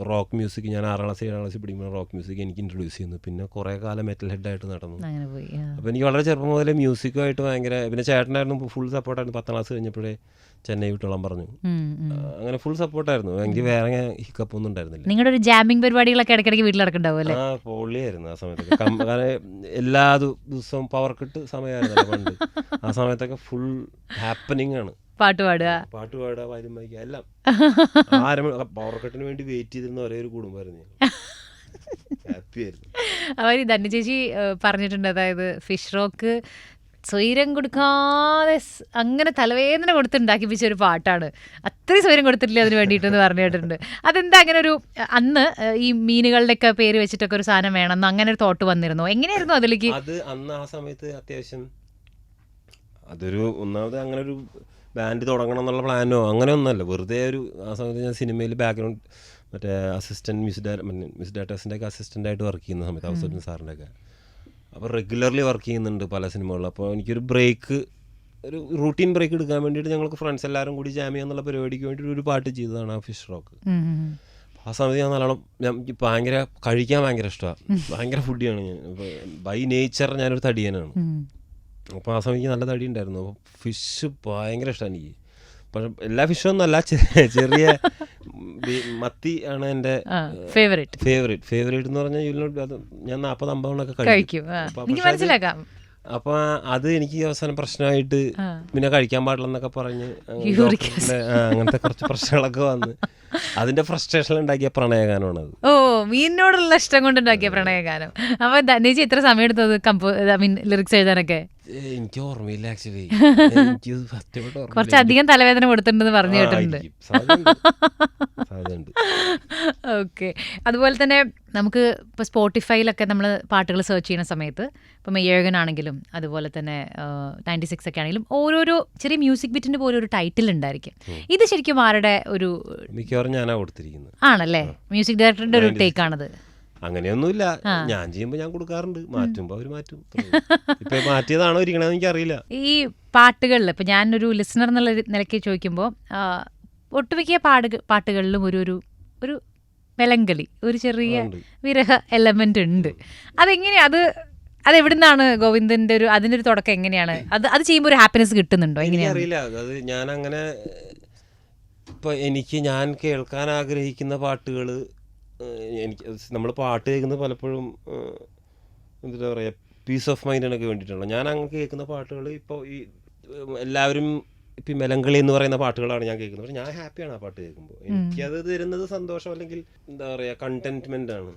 റോക്ക് മ്യൂസിക് ഞാൻ ആറാം ക്ലാസ് ഏഴാം ക്ലാസ്സിൽ പഠിക്കുമ്പോൾ റോക്ക് മ്യൂസിക് എനിക്ക് ഇൻട്രൊഡ്യൂസ് ചെയ്യുന്നു. പിന്നെ കുറേ കാലം മെറ്റൽ ഹെഡ് ആയിട്ട് നടന്നു. അപ്പോൾ എനിക്ക് വളരെ ചെറുപ്പം മുതലേ മ്യൂസിക്കുമായിട്ട് ഭയങ്കര പിന്നെ ചേട്ടനായിരുന്നു ഫുൾ സപ്പോർട്ടായിരുന്നു പത്താം ക്ലാസ് കഴിഞ്ഞപ്പോഴേ ചെന്നൈ വിട്ടോളം പറഞ്ഞു. അങ്ങനെ ഫുൾ സപ്പോർട്ടായിരുന്നു എനിക്ക് വേറെ ഹിക്കപ്പ് ഒന്നും ഉണ്ടായിരുന്നില്ല. നിങ്ങളുടെ ഒരു ജാമ്പിംഗ് പരിപാടികളൊക്കെ ഇടയ്ക്കിടയ്ക്ക് അല്ലേ? ആ പൊള്ളിയായിരുന്നു ആ സമയത്ത് കാരണം എല്ലാ ദിവസവും പവർ കട്ട് സമയമായിരുന്നു പണ്ട്. ആ സമയത്തൊക്കെ ഫുൾ ഹാപ്പനിങ് ആണ്. പാട്ട് പാടുക. പാട്ട് പാടുക വാര്യം വായിക്കുക എല്ലാം. ആരും പവർ കട്ടിന് വേണ്ടി വെയിറ്റ് ചെയ്തിരുന്ന ഒരേ ഒരു കുടുംബമായിരുന്നു ഹാപ്പി ആയിരുന്നു. അവർ ധന്യ ചേച്ചി പറഞ്ഞിട്ടുണ്ട്. അതായത് ഫിഷ് റോക്ക് സ്വൈരം കൊടുക്കാതെ അങ്ങനെ തലവേദന കൊടുത്തുണ്ടാക്കിപ്പിച്ച ഒരു പാട്ടാണ്. അത്രയും സ്വൈരം കൊടുത്തിട്ടില്ല അതിന് വേണ്ടിയിട്ടെന്ന് പറഞ്ഞു കേട്ടിട്ടുണ്ട്. അതെന്താ അങ്ങനെ ഒരു അന്ന് ഈ മീനുകളുടെയൊക്കെ പേര് വെച്ചിട്ടൊക്കെ ഒരു സാധനം വേണമെന്ന് അങ്ങനെ ഒരു തോട്ട് വന്നിരുന്നു? എങ്ങനെയായിരുന്നു അതിലേക്ക്? അത് അന്ന് ആ സമയത്ത് അത്യാവശ്യം അതൊരു ഒന്നാമത് അങ്ങനെ ഒരു ബാൻഡ് തുടങ്ങണം എന്നുള്ള പ്ലാനോ അങ്ങനെ ഒന്നല്ല വെറുതെ ഒരു ആ സമയത്ത് ഞാൻ സിനിമയിൽ ബാക്ക്ഗ്രൗണ്ട് മറ്റേ അസിസ്റ്റന്റ് മ്യൂസിക് ഡയറക്ടർ മ്യൂസിക് ഡയറക്ടേഴ്സിന്റെ ഒക്കെ അസിസ്റ്റന്റായിട്ട് വർക്ക് ചെയ്യുന്ന സമയത്ത് അവസരം സാറിന്റെ ഒക്കെ അപ്പോൾ റെഗുലർലി വർക്ക് ചെയ്യുന്നുണ്ട് പല സിനിമകളിൽ അപ്പോൾ എനിക്കൊരു ബ്രേക്ക് ഒരു റൂട്ടീൻ ബ്രേക്ക് എടുക്കാൻ വേണ്ടിയിട്ട് ഞങ്ങൾക്ക് ഫ്രണ്ട്സ് എല്ലാവരും കൂടി ജാം എന്നുള്ള പരിപാടിക്ക് വേണ്ടിയിട്ട് ഒരു പാട്ട് ചെയ്തതാണ് ആ ഫിഷ് റോക്ക്. ആ സമയത്ത് ഞാൻ നല്ലോണം ഞാൻ ഭയങ്കര കഴിക്കാൻ ഭയങ്കര ഇഷ്ടമാണ് ഭയങ്കര ഫുഡിയാണ് ഞാൻ. ബൈ നേച്ചർ ഞാനൊരു തടിയനാണ്. അപ്പോൾ ആ സമയത്ത് നല്ല തടി ഉണ്ടായിരുന്നു. അപ്പോൾ ഫിഷ് ഭയങ്കര ഇഷ്ടമാണ് എനിക്ക്. പക്ഷെ എല്ലാ ഫിഷും ഒന്നല്ല അല്ല ചെറിയ മത്തി ആണ് എന്റെ ഫേവറേറ്റ് ഫേവറേറ്റ് ഫേവറേറ്റ് എന്ന് പറഞ്ഞാൽ അത് ഞാൻ നാൽപ്പത് അമ്പതോണൊക്കെ കഴിക്കും. അപ്പൊ എനിക്ക് മനസ്സിലാക്കാം. അപ്പോൾ അത് എനിക്ക് അവസാനം പ്രശ്നമായിട്ട് പിന്നെ കഴിക്കാൻ പാടില്ലെന്നൊക്കെ പറഞ്ഞ് അങ്ങനത്തെ കുറച്ച് പ്രശ്നങ്ങളൊക്കെ വന്ന്. അതിന്റെ ഫ്രസ്ട്രേഷൻ ഉണ്ടാക്കിയ പ്രണയഗാനമാണ് ഓ മീനിനോടുള്ള ഇഷ്ടം കൊണ്ടുണ്ടാക്കിയ പ്രണയഗാനം. അപ്പൊ ധനേജി എത്ര സമയം എടുത്തത് കമ്പോ ഐ മീൻ ലിറിക്സ് എഴുതാനൊക്കെ? എനിക്ക് ഓർമ്മയില്ല ആക്ച്വലി കുറച്ചധികം തലവേദന കൊടുത്തിട്ടുണ്ടെന്ന് പറഞ്ഞു കേട്ടിട്ടുണ്ട്. ഓക്കെ. അതുപോലെ തന്നെ നമുക്ക് ഇപ്പോൾ സ്പോട്ടിഫൈയിലൊക്കെ നമ്മൾ പാട്ടുകൾ സെർച്ച് ചെയ്യുന്ന സമയത്ത് ഇപ്പോൾ മെയ്യഴകനാണെങ്കിലും അതുപോലെ തന്നെ നയന്റി സിക്സ് ഒക്കെ ആണെങ്കിലും ഓരോരോ ചെറിയ മ്യൂസിക് ബിറ്റിന്റെ പോലെ ഒരു ടൈറ്റിൽ ഉണ്ടായിരിക്കും. ഇത് ശരിക്കും ആരുടെ ഒരു മിക്കവാറും ഞാനാ കൊടുത്തിരിക്കുന്നത്. ആണല്ലേ? മ്യൂസിക് ഡയറക്ടറിന്റെ ഒരു ടേക്ക് ആണത് അങ്ങനെയൊന്നുമില്ല. ഞാൻ ചെയ്യുമ്പോൾ ഞാൻ കൊടുക്കാറുണ്ട്. മാറ്റുമ്പോൾ അവർ മാറ്റും. ഇപ്പൊ മാറ്റിയതാണോ ഇരിക്കണമെന്ന് എനിക്കറിയില്ല. ഈ പാട്ടുകളിൽ ഇപ്പൊ ഞാനൊരു ലിസണർ എന്നുള്ള നിലയ്ക്ക് ചോദിക്കുമ്പോൾ ഒട്ടുമിക്ക പാട് പാട്ടുകളിലും ഒരു ഒരു ഒരു മെലങ്കളി ഒരു ചെറിയ വിരഹ എലമെന്റ് ഉണ്ട്. അതെങ്ങനെയാ? അത് അത് എവിടുന്നാണ് ഗോവിന്ദന്റെ ഒരു അതിന്റെ ഒരു തുടക്കം എങ്ങനെയാണ്? അത് അത് ചെയ്യുമ്പോൾ ഒരു ഹാപ്പിനെസ് കിട്ടുന്നുണ്ടോ? എങ്ങനെയാ അറിയില്ല അത് ഞാൻ അങ്ങനെ ഇപ്പൊ എനിക്ക് ഞാൻ കേൾക്കാൻ ആഗ്രഹിക്കുന്ന പാട്ടുകൾ എനിക്ക് നമ്മൾ പാട്ട് കേൾക്കുന്നത് പലപ്പോഴും എന്താ പറയുക പീസ് ഓഫ് മൈൻഡിനൊക്കെ വേണ്ടിയിട്ടുള്ള ഞാൻ അങ്ങനെ കേൾക്കുന്ന പാട്ടുകൾ ഇപ്പോൾ ഈ എല്ലാവരും ഇപ്പം മെലങ്കളി എന്ന് പറയുന്ന പാട്ടുകളാണ് ഞാൻ കേൾക്കുന്നത്. പക്ഷെ ഞാൻ ഹാപ്പിയാണ് ആ പാട്ട് കേൾക്കുമ്പോൾ. എനിക്കത് തരുന്നത് സന്തോഷം അല്ലെങ്കിൽ എന്താ പറയുക കണ്ടന്റ്മെന്റ് ആണ്.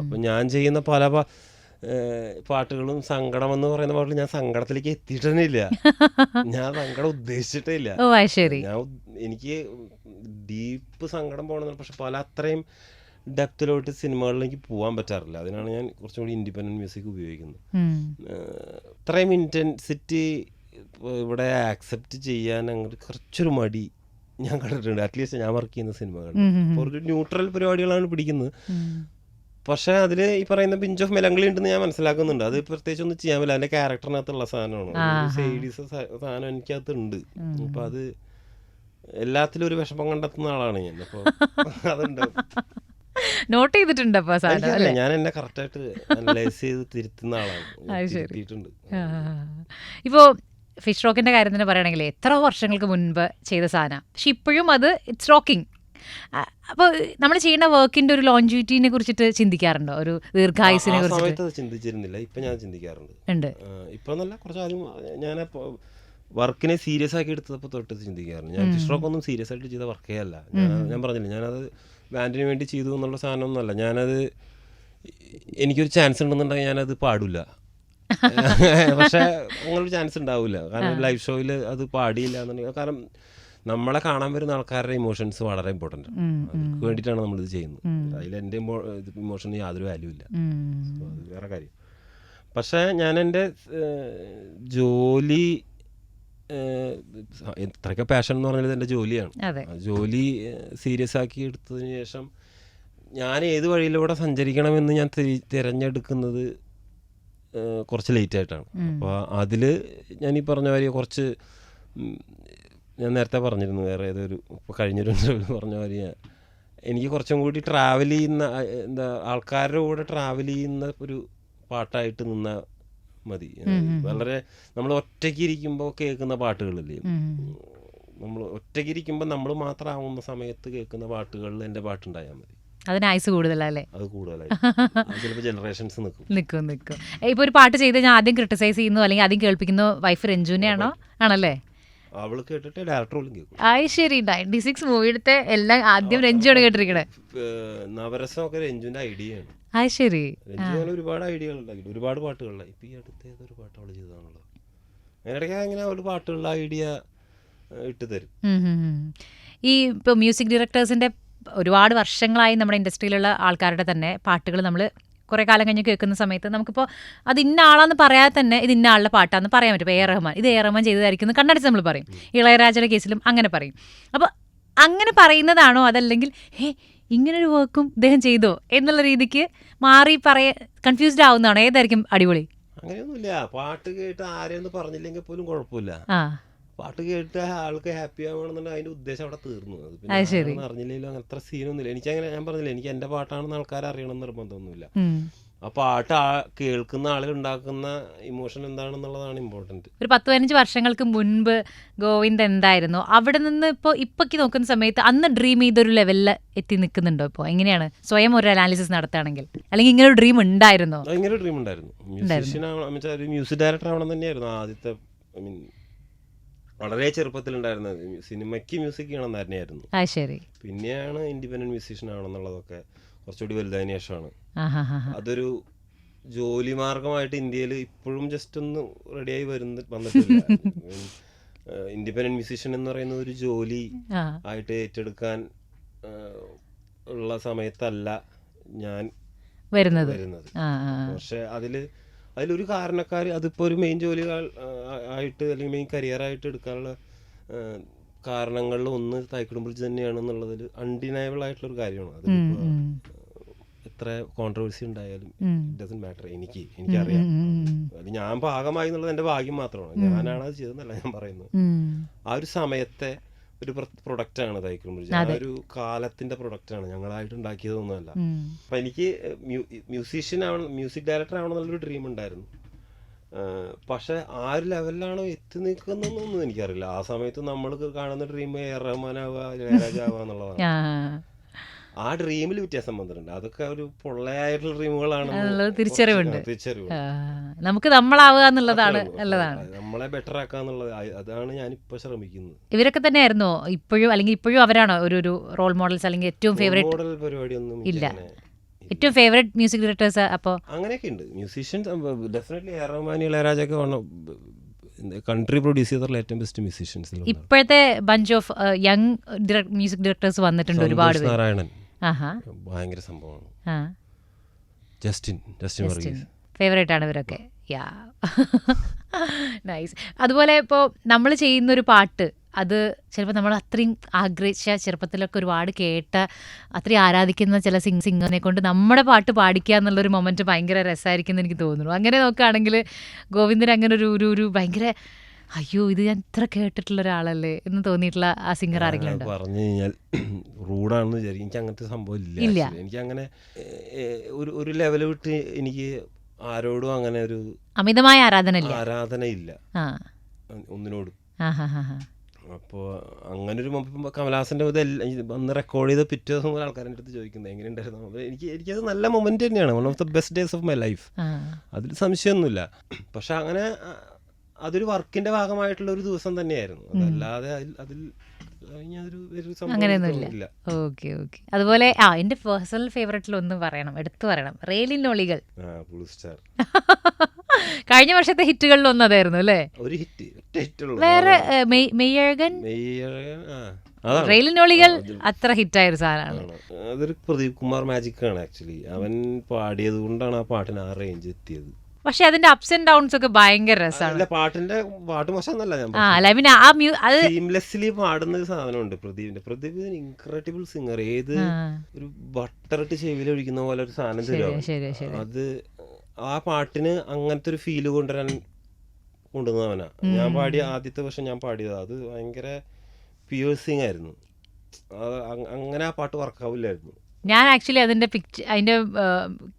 അപ്പം ഞാൻ ചെയ്യുന്ന പല പാട്ടുകളും സങ്കടം എന്ന് പറയുന്ന പാട്ടിൽ ഞാൻ സങ്കടത്തിലേക്ക് എത്തിയിട്ട് ഇല്ല. ഞാൻ സങ്കടം ഉദ്ദേശിച്ചിട്ടേ ഇല്ല. ഞാൻ എനിക്ക് ഡീപ്പ് സങ്കടം പോകണമെന്ന് പക്ഷെ പല അത്രയും ഡെപ്തിലോട്ട് സിനിമകളിലേക്ക് പോകാൻ പറ്റാറില്ല. അതിനാണ് ഞാൻ കുറച്ചും കൂടി ഇൻഡിപെൻഡന്റ് മ്യൂസിക് ഉപയോഗിക്കുന്നത്. അത്രയും ഇന്റൻസിറ്റി ഇവിടെ ആക്സെപ്റ്റ് ചെയ്യാൻ അങ്ങോട്ട് കുറച്ചൊരു മടി ഞാൻ കണ്ടിട്ടുണ്ട്. അറ്റ്ലീസ്റ്റ് ഞാൻ വർക്ക് ചെയ്യുന്ന സിനിമകൾ. ഒരു ന്യൂട്രൽ പരിപാടികളാണ് പിടിക്കുന്നത്. പക്ഷേ അതിൽ ഈ പറയുന്ന പിഞ്ച് ഓഫ് മെലങ്കളി ഉണ്ടെന്ന് ഞാൻ മനസ്സിലാക്കുന്നുണ്ട്. അത് പ്രത്യേകിച്ച് ഒന്നും ചെയ്യാൻ പറ്റില്ല. അതിന്റെ ക്യാരക്ടറിനകത്തുള്ള സാധനമാണ്. സൈഡീസ് സാധനം എനിക്കകത്ത് ഉണ്ട് അപ്പൊ അത് എല്ലാത്തിലും ഒരു വിഷമം കണ്ടെത്തുന്ന ആളാണ് ഞാൻ. അപ്പൊ നോട്ട് ചെയ്തിട്ടുണ്ട് അപ്പൊ സാധനം എനിക്കറിയാം, ഞാൻ എന്നെ കറക്റ്റായിട്ട് അനലൈസ് ചെയ്ത് തിരുത്തുന്ന ആളാണ്. ഇപ്പോ ഫിഷ് റോക്കിന്റെ കാര്യം തന്നെ പറയുകയാണെങ്കിൽ എത്ര വർഷങ്ങൾക്ക് മുൻപ് ചെയ്ത സാധനം. പക്ഷെ ഇപ്പോഴും അത് ഇറ്റ്സ് റോക്കിംഗ് അപ്പോൾ നമ്മൾ ചെയ്യുന്ന വർക്കിന്റെ ഒരു ലോഞ്ചിറ്റിനെ കുറിച്ചിട്ട് ചിന്തിക്കാറുണ്ടോ? ഒരു ദീർഘായുസിനെ ചിന്തിച്ചിരുന്നില്ല. ഇപ്പൊ ഞാൻ ചിന്തിക്കാറുണ്ട്. ഉണ്ട്. ഇപ്പൊ എന്നല്ല കുറച്ച് ആദ്യം ഞാൻ വർക്കിനെ സീരിയസ് ആക്കി എടുത്തപ്പോൾ തൊട്ട് ചിന്തിക്കാറുണ്ട്. ഞാൻ ഫിഷ് ഒന്നും സീരിയസ് ആയിട്ട് ചെയ്ത വർക്കേ അല്ല. ഞാൻ പറഞ്ഞില്ല ഞാനത് ബാൻഡിന് വേണ്ടി ചെയ്തു എന്നുള്ള സാധനം സാധനമൊന്നുമല്ല. ഞാനത് എനിക്കൊരു ചാൻസ് ഉണ്ടെന്നുണ്ടെങ്കിൽ ഞാനത് പാടില്ല. പക്ഷേ അങ്ങനൊരു ചാൻസ് ഉണ്ടാവില്ല കാരണം ലൈവ് ഷോയിൽ അത് പാടിയില്ല എന്നുണ്ടെങ്കിൽ കാരണം നമ്മളെ കാണാൻ വരുന്ന ആൾക്കാരുടെ ഇമോഷൻസ് വളരെ ഇമ്പോർട്ടന്റ് ആണ്. അവർക്ക് വേണ്ടിയിട്ടാണ് നമ്മളിത് ചെയ്യുന്നത്. അതിൽ എന്റെ ഇമോഷന് യാതൊരു വാല്യൂ ഇല്ല. അത് വേറെ കാര്യം. പക്ഷേ ഞാൻ എന്റെ ജോലി എത്രയൊക്കെ പാഷൻ എന്ന് പറഞ്ഞാൽ എന്റെ ജോലിയാണ്. ജോലി സീരിയസ് ആക്കി എടുത്തതിന് ശേഷം ഞാൻ ഏത് വഴിയിലൂടെ സഞ്ചരിക്കണമെന്ന് ഞാൻ തിരഞ്ഞെടുക്കുന്നത് കുറച്ച് ലേറ്റ് ആയിട്ടാണ്. അപ്പോൾ അതിൽ ഞാൻ ഈ പറഞ്ഞ മാതിരി കുറച്ച് ഞാൻ നേരത്തെ പറഞ്ഞിരുന്നു വേറെ ഏതൊരു ഇപ്പോൾ കഴിഞ്ഞൊരു പറഞ്ഞ മാതിരി ഞാൻ- എനിക്ക് കുറച്ചും കൂടി ട്രാവൽ ചെയ്യുന്ന എന്താ ആൾക്കാരുടെ കൂടെ ട്രാവൽ ചെയ്യുന്ന ഒരു പാട്ടായിട്ട് നിന്ന മതി. വളരെ നമ്മൾ ഒറ്റയ്ക്ക് ഇരിക്കുമ്പോൾ കേൾക്കുന്ന പാട്ടുകളില്ലേ? നമ്മൾ ഒറ്റയ്ക്ക് ഇരിക്കുമ്പോൾ നമ്മൾ മാത്രമാവുന്ന സമയത്ത് കേൾക്കുന്ന പാട്ടുകളിൽ എന്റെ പാട്ടുണ്ടായാൽ മതി. അതിന് ആയുസ് കൂടുതലല്ലേ? അത് കൂടുതലായി. ജനറേഷൻസ് നിൽക്കും. നിൽക്കും നിൽക്കും ഇപ്പൊ ഒരു പാട്ട് ചെയ്ത് ഞാൻ ആദ്യം ക്രിട്ടിസൈസ് ചെയ്യുന്നു അല്ലെങ്കിൽ ആദ്യം കേൾപ്പിക്കുന്നു വൈഫ് രഞ്ജുവിനെയാണോ? ആണല്ലേ? അവൾ കേട്ടിട്ട് ഡയറക്ടർ പോലും കേൾക്കും അത് ശരി നയന്റി സിക്സ് മൂവിയുടെ എല്ലാം ആദ്യം രഞ്ജുവാണ് കേട്ടിരിക്കണേ. ഏഹ് രഞ്ജുവിന്റെ ഐഡിയ ആണ്. അത് ശരി. രഞ്ജു അങ്ങനെ ഒരുപാട് ഐഡിയകൾ ഉണ്ടാക്കി ഒരുപാട് പാട്ടുകളുണ്ടായി ഇപ്പൊ ഈ അടുത്ത ഏതൊരു പാട്ട് അവൾ ചെയ്തതാണല്ലോ. അതിനിടയ്ക്ക് അങ്ങനെ അവൾ പാട്ടുകളുടെ ഐഡിയ ഇട്ട് തരും. ഈ ഇപ്പോൾ മ്യൂസിക് ഡയറക്ടേഴ്സിന്റെ ഒരുപാട് വർഷങ്ങളായി നമ്മുടെ ഇൻഡസ്ട്രിയിലുള്ള ആൾക്കാരുടെ തന്നെ പാട്ടുകൾ നമ്മൾ കുറേ കാലം കഴിഞ്ഞ് കേൾക്കുന്ന സമയത്ത് നമുക്കിപ്പോൾ അത് ഇന്ന ആളാന്ന് പറയാതെ തന്നെ ഇത് ഇന്ന ആളുടെ പാട്ടാന്ന് പറയാൻ പറ്റും. എ റഹ്മാൻ. ഇത് എ റഹ്മാൻ ചെയ്തതായിരിക്കും എന്ന് കണ്ണടിച്ച് നമ്മൾ പറയും. ഇളയരാജയുടെ കേസിലും അങ്ങനെ പറയും. അപ്പോൾ അങ്ങനെ പറയുന്നതാണോ അതല്ലെങ്കിൽ ഹേ ഇങ്ങനൊരു വർക്കും ഇദ്ദേഹം ചെയ്തോ എന്നുള്ള രീതിക്ക് മാറി പറയ കൺഫ്യൂസ്ഡ് ആവുന്നതാണോ? ഏതായിരിക്കും അടിപൊളി? അങ്ങനെയൊന്നുമില്ല. പാട്ട് കേട്ട് ആരെയൊന്നും പറഞ്ഞില്ലെങ്കിൽ പോലും കുഴപ്പമില്ല. ആ. പാട്ട് കേട്ട് ആൾക്ക് ഹാപ്പി ആവണമെന്നുണ്ടെങ്കിൽ അതിന്റെ ഉദ്ദേശം അവിടെ തീർന്നു. അത് പിന്നെ അറിഞ്ഞില്ലെങ്കിലും അങ്ങനെ അത്ര സീനൊന്നുമില്ല എനിക്ക് അങ്ങനെ ഞാൻ പറഞ്ഞില്ല എനിക്ക് എന്റെ പാട്ടാണെന്ന് ആൾക്കാർ അറിയണം നിർബന്ധമൊന്നുമില്ല. ആ പാട്ട് കേൾക്കുന്ന ആളുകൾ ഉണ്ടാക്കുന്ന ഇമോഷൻ എന്താണെന്നുള്ളതാണ് ഇമ്പോർട്ടന്റ് ഒരു പത്ത് പതിനഞ്ച് വർഷങ്ങൾക്ക് മുൻപ് ഗോവിന്ദ് എന്തായിരുന്നു? അവിടെ നിന്ന് ഇപ്പോൾ ഇപ്പൊക്ക് നോക്കുന്ന സമയത്ത് അന്ന് ഡ്രീം ചെയ്തൊരു ലെവലിൽ എത്തി നിൽക്കുന്നുണ്ടോ ഇപ്പോൾ എങ്ങനെയാണ്? സ്വയം ഒരു അനാലിസിസ് നടത്തുകയാണെങ്കിൽ. അല്ലെങ്കിൽ ഇങ്ങനെ ഒരു ഡ്രീം ഉണ്ടായിരുന്നോ? ഇങ്ങനെ ഡ്രീം ഉണ്ടായിരുന്നു. മ്യൂസിഷ്യൻ ആവണം വെച്ചാൽ ഒരു മ്യൂസിക് ഡയറക്ടർ ആവണം തന്നെയായിരുന്നു ആദ്യത്തെ ഐ മീൻ വളരെ ചെറുപ്പത്തിലുണ്ടായിരുന്നത് സിനിമയ്ക്ക് മ്യൂസിക് ചെയ്യണം തന്നെയായിരുന്നു ശരി. പിന്നെയാണ് ഇൻഡിപെൻഡന്റ് മ്യൂസീഷ്യൻ ആണെന്നുള്ളതൊക്കെ കുറച്ചുകൂടി വലുതായതിനു ശേഷമാണ്. അതൊരു ജോലി മാർഗമായിട്ട് ഇന്ത്യയിൽ ഇപ്പോഴും ജസ്റ്റ് ഒന്ന് റെഡിയായി വരുന്ന വന്നിട്ടില്ല. ഇൻഡിപെൻഡന്റ് മ്യൂസീഷ്യൻ എന്ന് പറയുന്ന ഒരു ജോലി ആയിട്ട് ഏറ്റെടുക്കാൻ ഉള്ള സമയത്തല്ല ഞാൻ വരുന്നത്. വരുന്നത്. പക്ഷെ അതിൽ അതിലൊരു കാരണക്കാർ അതിപ്പോൾ ഒരു മെയിൻ ജോലി ആയിട്ട് അല്ലെങ്കിൽ മെയിൻ കരിയറായിട്ട് എടുക്കാനുള്ള കാരണങ്ങളിൽ ഒന്ന് തന്നെയാണ് എന്നുള്ളതിൽ അൺഡിനയബിൾ ആയിട്ടുള്ള ഒരു കാര്യമാണ് അത് എത്ര കോൺട്രവേഴ്സി ഉണ്ടായാലും. ഡസൻ മാറ്റർ എനിക്ക് എനിക്കറിയാം. അത് ഞാൻ ഭാഗമായി എന്നുള്ളത് എന്റെ ഭാഗ്യം മാത്രമാണ്. ഞാനാണ് അത് ചെയ്തതെന്നല്ല ഞാൻ പറയുന്നത്. ആ ഒരു സമയത്തെ ഒരു പ്രൊഡക്റ്റാണ് ആണ് ആ ഒരു കാലത്തിന്റെ പ്രൊഡക്റ്റാണ് ഞങ്ങളായിട്ട് ഉണ്ടാക്കിയതൊന്നുമല്ല. അപ്പം എനിക്ക് മ്യൂസീഷ്യൻ ആവണം മ്യൂസിക് ഡയറക്ടർ ആവണം എന്നുള്ളൊരു ഡ്രീം ഉണ്ടായിരുന്നു. പക്ഷെ ആ ഒരു ലെവലിലാണോ എത്തി നിൽക്കുന്നതെന്നൊന്നും എനിക്കറിയില്ല. ആ സമയത്ത് നമ്മൾ കാണുന്ന ഡ്രീം എ ആവുക റഹ്മാനാവുക ഇളയരാജാവുക എന്നുള്ളതാണ് ആ ഡ്രീമിൽ വ്യത്യാസം വന്നിട്ടുണ്ട്. അതൊക്കെ ഒരു പൊള്ളയായിട്ടുള്ള ഡ്രീമുകളാണ് തിരിച്ചറിവുണ്ട്. തിരിച്ചറിവ് നമുക്ക് നമ്മളാവുക എന്നുള്ളതാണ് നല്ലതാണ് നമ്മളെ ബെറ്റർ ആക്കുക എന്നുള്ളത് അതാണ് ഞാൻ ഇപ്പൊ ശ്രമിക്കുന്നത്. ഇവരൊക്കെ തന്നെയായിരുന്നോ? ഇപ്പോഴും അല്ലെങ്കിൽ ഇപ്പോഴും അവരാണോ ഒരു ഒരു റോൾ മോഡൽസ് അല്ലെങ്കിൽ ഏറ്റവും ഫേവറേറ്റ് മോഡൽ പരിപാടിയൊന്നും ഒന്നും ഇല്ല. ഏറ്റവും ഫേവറേറ്റ് മ്യൂസിക് ഡയറക്ടേഴ്സ് അപ്പോൾ അങ്ങനെയൊക്കെ ഉണ്ട്. മ്യൂസീഷ്യൻസ് ഡെഫിനറ്റ്ലി റഹ്മാൻ ഇളയരാജൊക്കെ വേണം കൺട്രി പ്രൊഡ്യൂസ് ചെയ്തിട്ടുള്ള ഏറ്റവും ബെസ്റ്റ് മ്യൂസീഷ്യൻസ് ഇപ്പോഴത്തെ bunch of young music directors വന്നിട്ടുണ്ട് ഒരുപാട് നാരായണൻ. ഭയങ്കര സംഭവമാണ്. Justin Justin Varghese. ഫേവറേറ്റ് ആണ് ഇവരൊക്കെ യാ. നൈസ്. അതുപോലെ ഇപ്പോൾ നമ്മൾ ചെയ്യുന്നൊരു പാട്ട് അത് ചിലപ്പോൾ നമ്മൾ അത്രയും ആഗ്രഹിച്ച ചെറുപ്പത്തിലൊക്കെ ഒരുപാട് കേട്ട അത്രയും ആരാധിക്കുന്ന ചില സിംഗ് സിംഗറിനെ കൊണ്ട് നമ്മുടെ പാട്ട് പാടിക്കുക എന്നുള്ളൊരു മൊമെന്റ് ഭയങ്കര രസമായിരിക്കും എന്ന് എനിക്ക് തോന്നുന്നു. അങ്ങനെ നോക്കുകയാണെങ്കിൽ ഗോവിന്ദൻ അങ്ങനെ ഒരു ഒരു ഭയങ്കര അയ്യോ ഇത് ഞാൻ ഇത്ര കേട്ടിട്ടുള്ള ഒരാളല്ലേ എന്ന് തോന്നിയിട്ടുള്ള ആ സിംഗർ ആരെങ്കിലും ഉണ്ടോ പറഞ്ഞു കഴിഞ്ഞാൽ റൂഡാണെന്ന് വിചാരിക്കും. എനിക്ക് അങ്ങനത്തെ സംഭവം ഇല്ല. എനിക്ക് അങ്ങനെ ഒരു ഒരു ലെവൽ വിട്ട് എനിക്ക് ആരോടും അങ്ങനെ ഒരു അമിതമായ ആരാധന ആരാധന ഇല്ല ഒന്നിനോടും. അപ്പോൾ അങ്ങനെ ഒരു കമലഹാസന്റെ ഇത് അന്ന് റെക്കോർഡ് ചെയ്ത പിറ്റേ ദിവസം മുതൽ ആൾക്കാരുടെ അടുത്ത് ചോദിക്കുന്നത് എങ്ങനെയുണ്ടായിരുന്നു എനിക്ക് എനിക്കത് നല്ല മൊമെന്റ് തന്നെയാണ്. One of the best days of my life അതിൽ സംശയമൊന്നുമില്ല. പക്ഷെ അങ്ങനെ അതൊരു വർക്കിന്റെ ഭാഗമായിട്ടുള്ള ഒരു ദിവസം തന്നെയായിരുന്നു. അതല്ലാതെ അതിൽ അങ്ങനെയൊന്നുമില്ല. Okay okay. അതുപോലെ ആ എന്റെ പേഴ്സണൽ ഫേവറേറ്റിൽ ഒന്ന് പറയണം എടുത്തു പറയണം. സ്റ്റാർ കഴിഞ്ഞ വർഷത്തെ ഹിറ്റുകളിൽ ഒന്ന് അതായിരുന്നു അല്ലേ? ഒരു ഹിറ്റ് വേറെ മെയ്യഴകൻ? ഒളികൾ അത്ര ഹിറ്റായ ഒരു സാധനമാണ് അതൊരു പ്രദീപ് കുമാർ മാജിക് ആണ് ആക്ച്വലി അവൻ പാടിയത് കൊണ്ടാണ് ആ പാട്ടിന് ആ റേഞ്ച് എത്തിയത്. പക്ഷെ അതിന്റെ അപ്സ് ആൻഡ് ഡൗൺസ് ഒക്കെ ഭയങ്കര രസമാണ് പാട്ടിന്റെ പാട്ട് മോശമെന്നല്ല ഞാൻ ആ അല്ല ആ അത് സീംലെസ്ലി പാടുന്ന ഒരു സാധനമുണ്ട് പ്രദീപിന്റെ. പ്രദീപ് ഇൻക്രെഡിബിൾ സിംഗർ ഏത് ഒരു ബട്ടറിട്ട് ചെവിയിൽ ഒഴിക്കുന്ന പോലെ ഒരു സാധനം തരും അത് ആ പാട്ടിന് അങ്ങനത്തെ ഒരു ഫീൽ കൊണ്ടുവരാൻ കൊണ്ടുവന്നവനാ. ഞാൻ പാടിയ ആദ്യത്തെ വർഷം ഞാൻ പാടിയത്. അത് ഭയങ്കര പിയേഴ്സിങ് ആയിരുന്നു. അത് അങ്ങനെ ആ പാട്ട് വർക്കാവില്ലായിരുന്നു ഞാൻ ആക്ച്വലി അതിന്റെ പിക്ചർ അതിന്റെ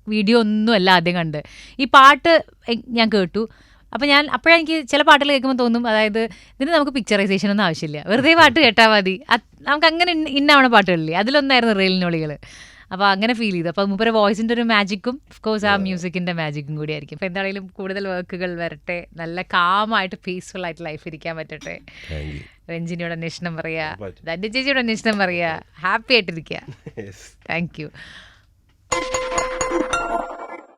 വീഡിയോ ഒന്നുമല്ല ആദ്യം കണ്ട്. ഈ പാട്ട് ഞാൻ കേട്ടു. അപ്പം ഞാൻ അപ്പോഴെനിക്ക് ചില പാട്ടുകൾ കേൾക്കുമ്പോൾ തോന്നും അതായത് ഇതിന് നമുക്ക് പിക്ചറൈസേഷൻ ഒന്നും ആവശ്യമില്ല. വെറുതെ പാട്ട് കേട്ടാൽ മതി. നമുക്ക് അങ്ങനെ ഇന്ന- ഇന്നാവണ പാട്ടുകളില്ലേ? അതിലൊന്നായിരുന്നു റെയിലിനൊളികൾ അപ്പോൾ അങ്ങനെ ഫീൽ ചെയ്തു. അപ്പോൾ മൂപ്പരെ വോയിസിന്റെ ഒരു മാജിക്കും കോഴ്സ് ആ മ്യൂസിക്കിന്റെ മാജിക്കും കൂടി ആയിരിക്കും. അപ്പോൾ എന്താണെങ്കിലും കൂടുതൽ വർക്കുകൾ വരട്ടെ. നല്ല കാമായിട്ട് പീസ്ഫുൾ ആയിട്ട് ലൈഫ് ഇരിക്കാൻ പറ്റട്ടെ. രഞ്ജിനിയോട് അന്വേഷണം പറയാ. ധന്യ ചേച്ചിയോട് അന്വേഷണം പറയാ. ഹാപ്പി ആയിട്ടിരിക്കുക താങ്ക് യു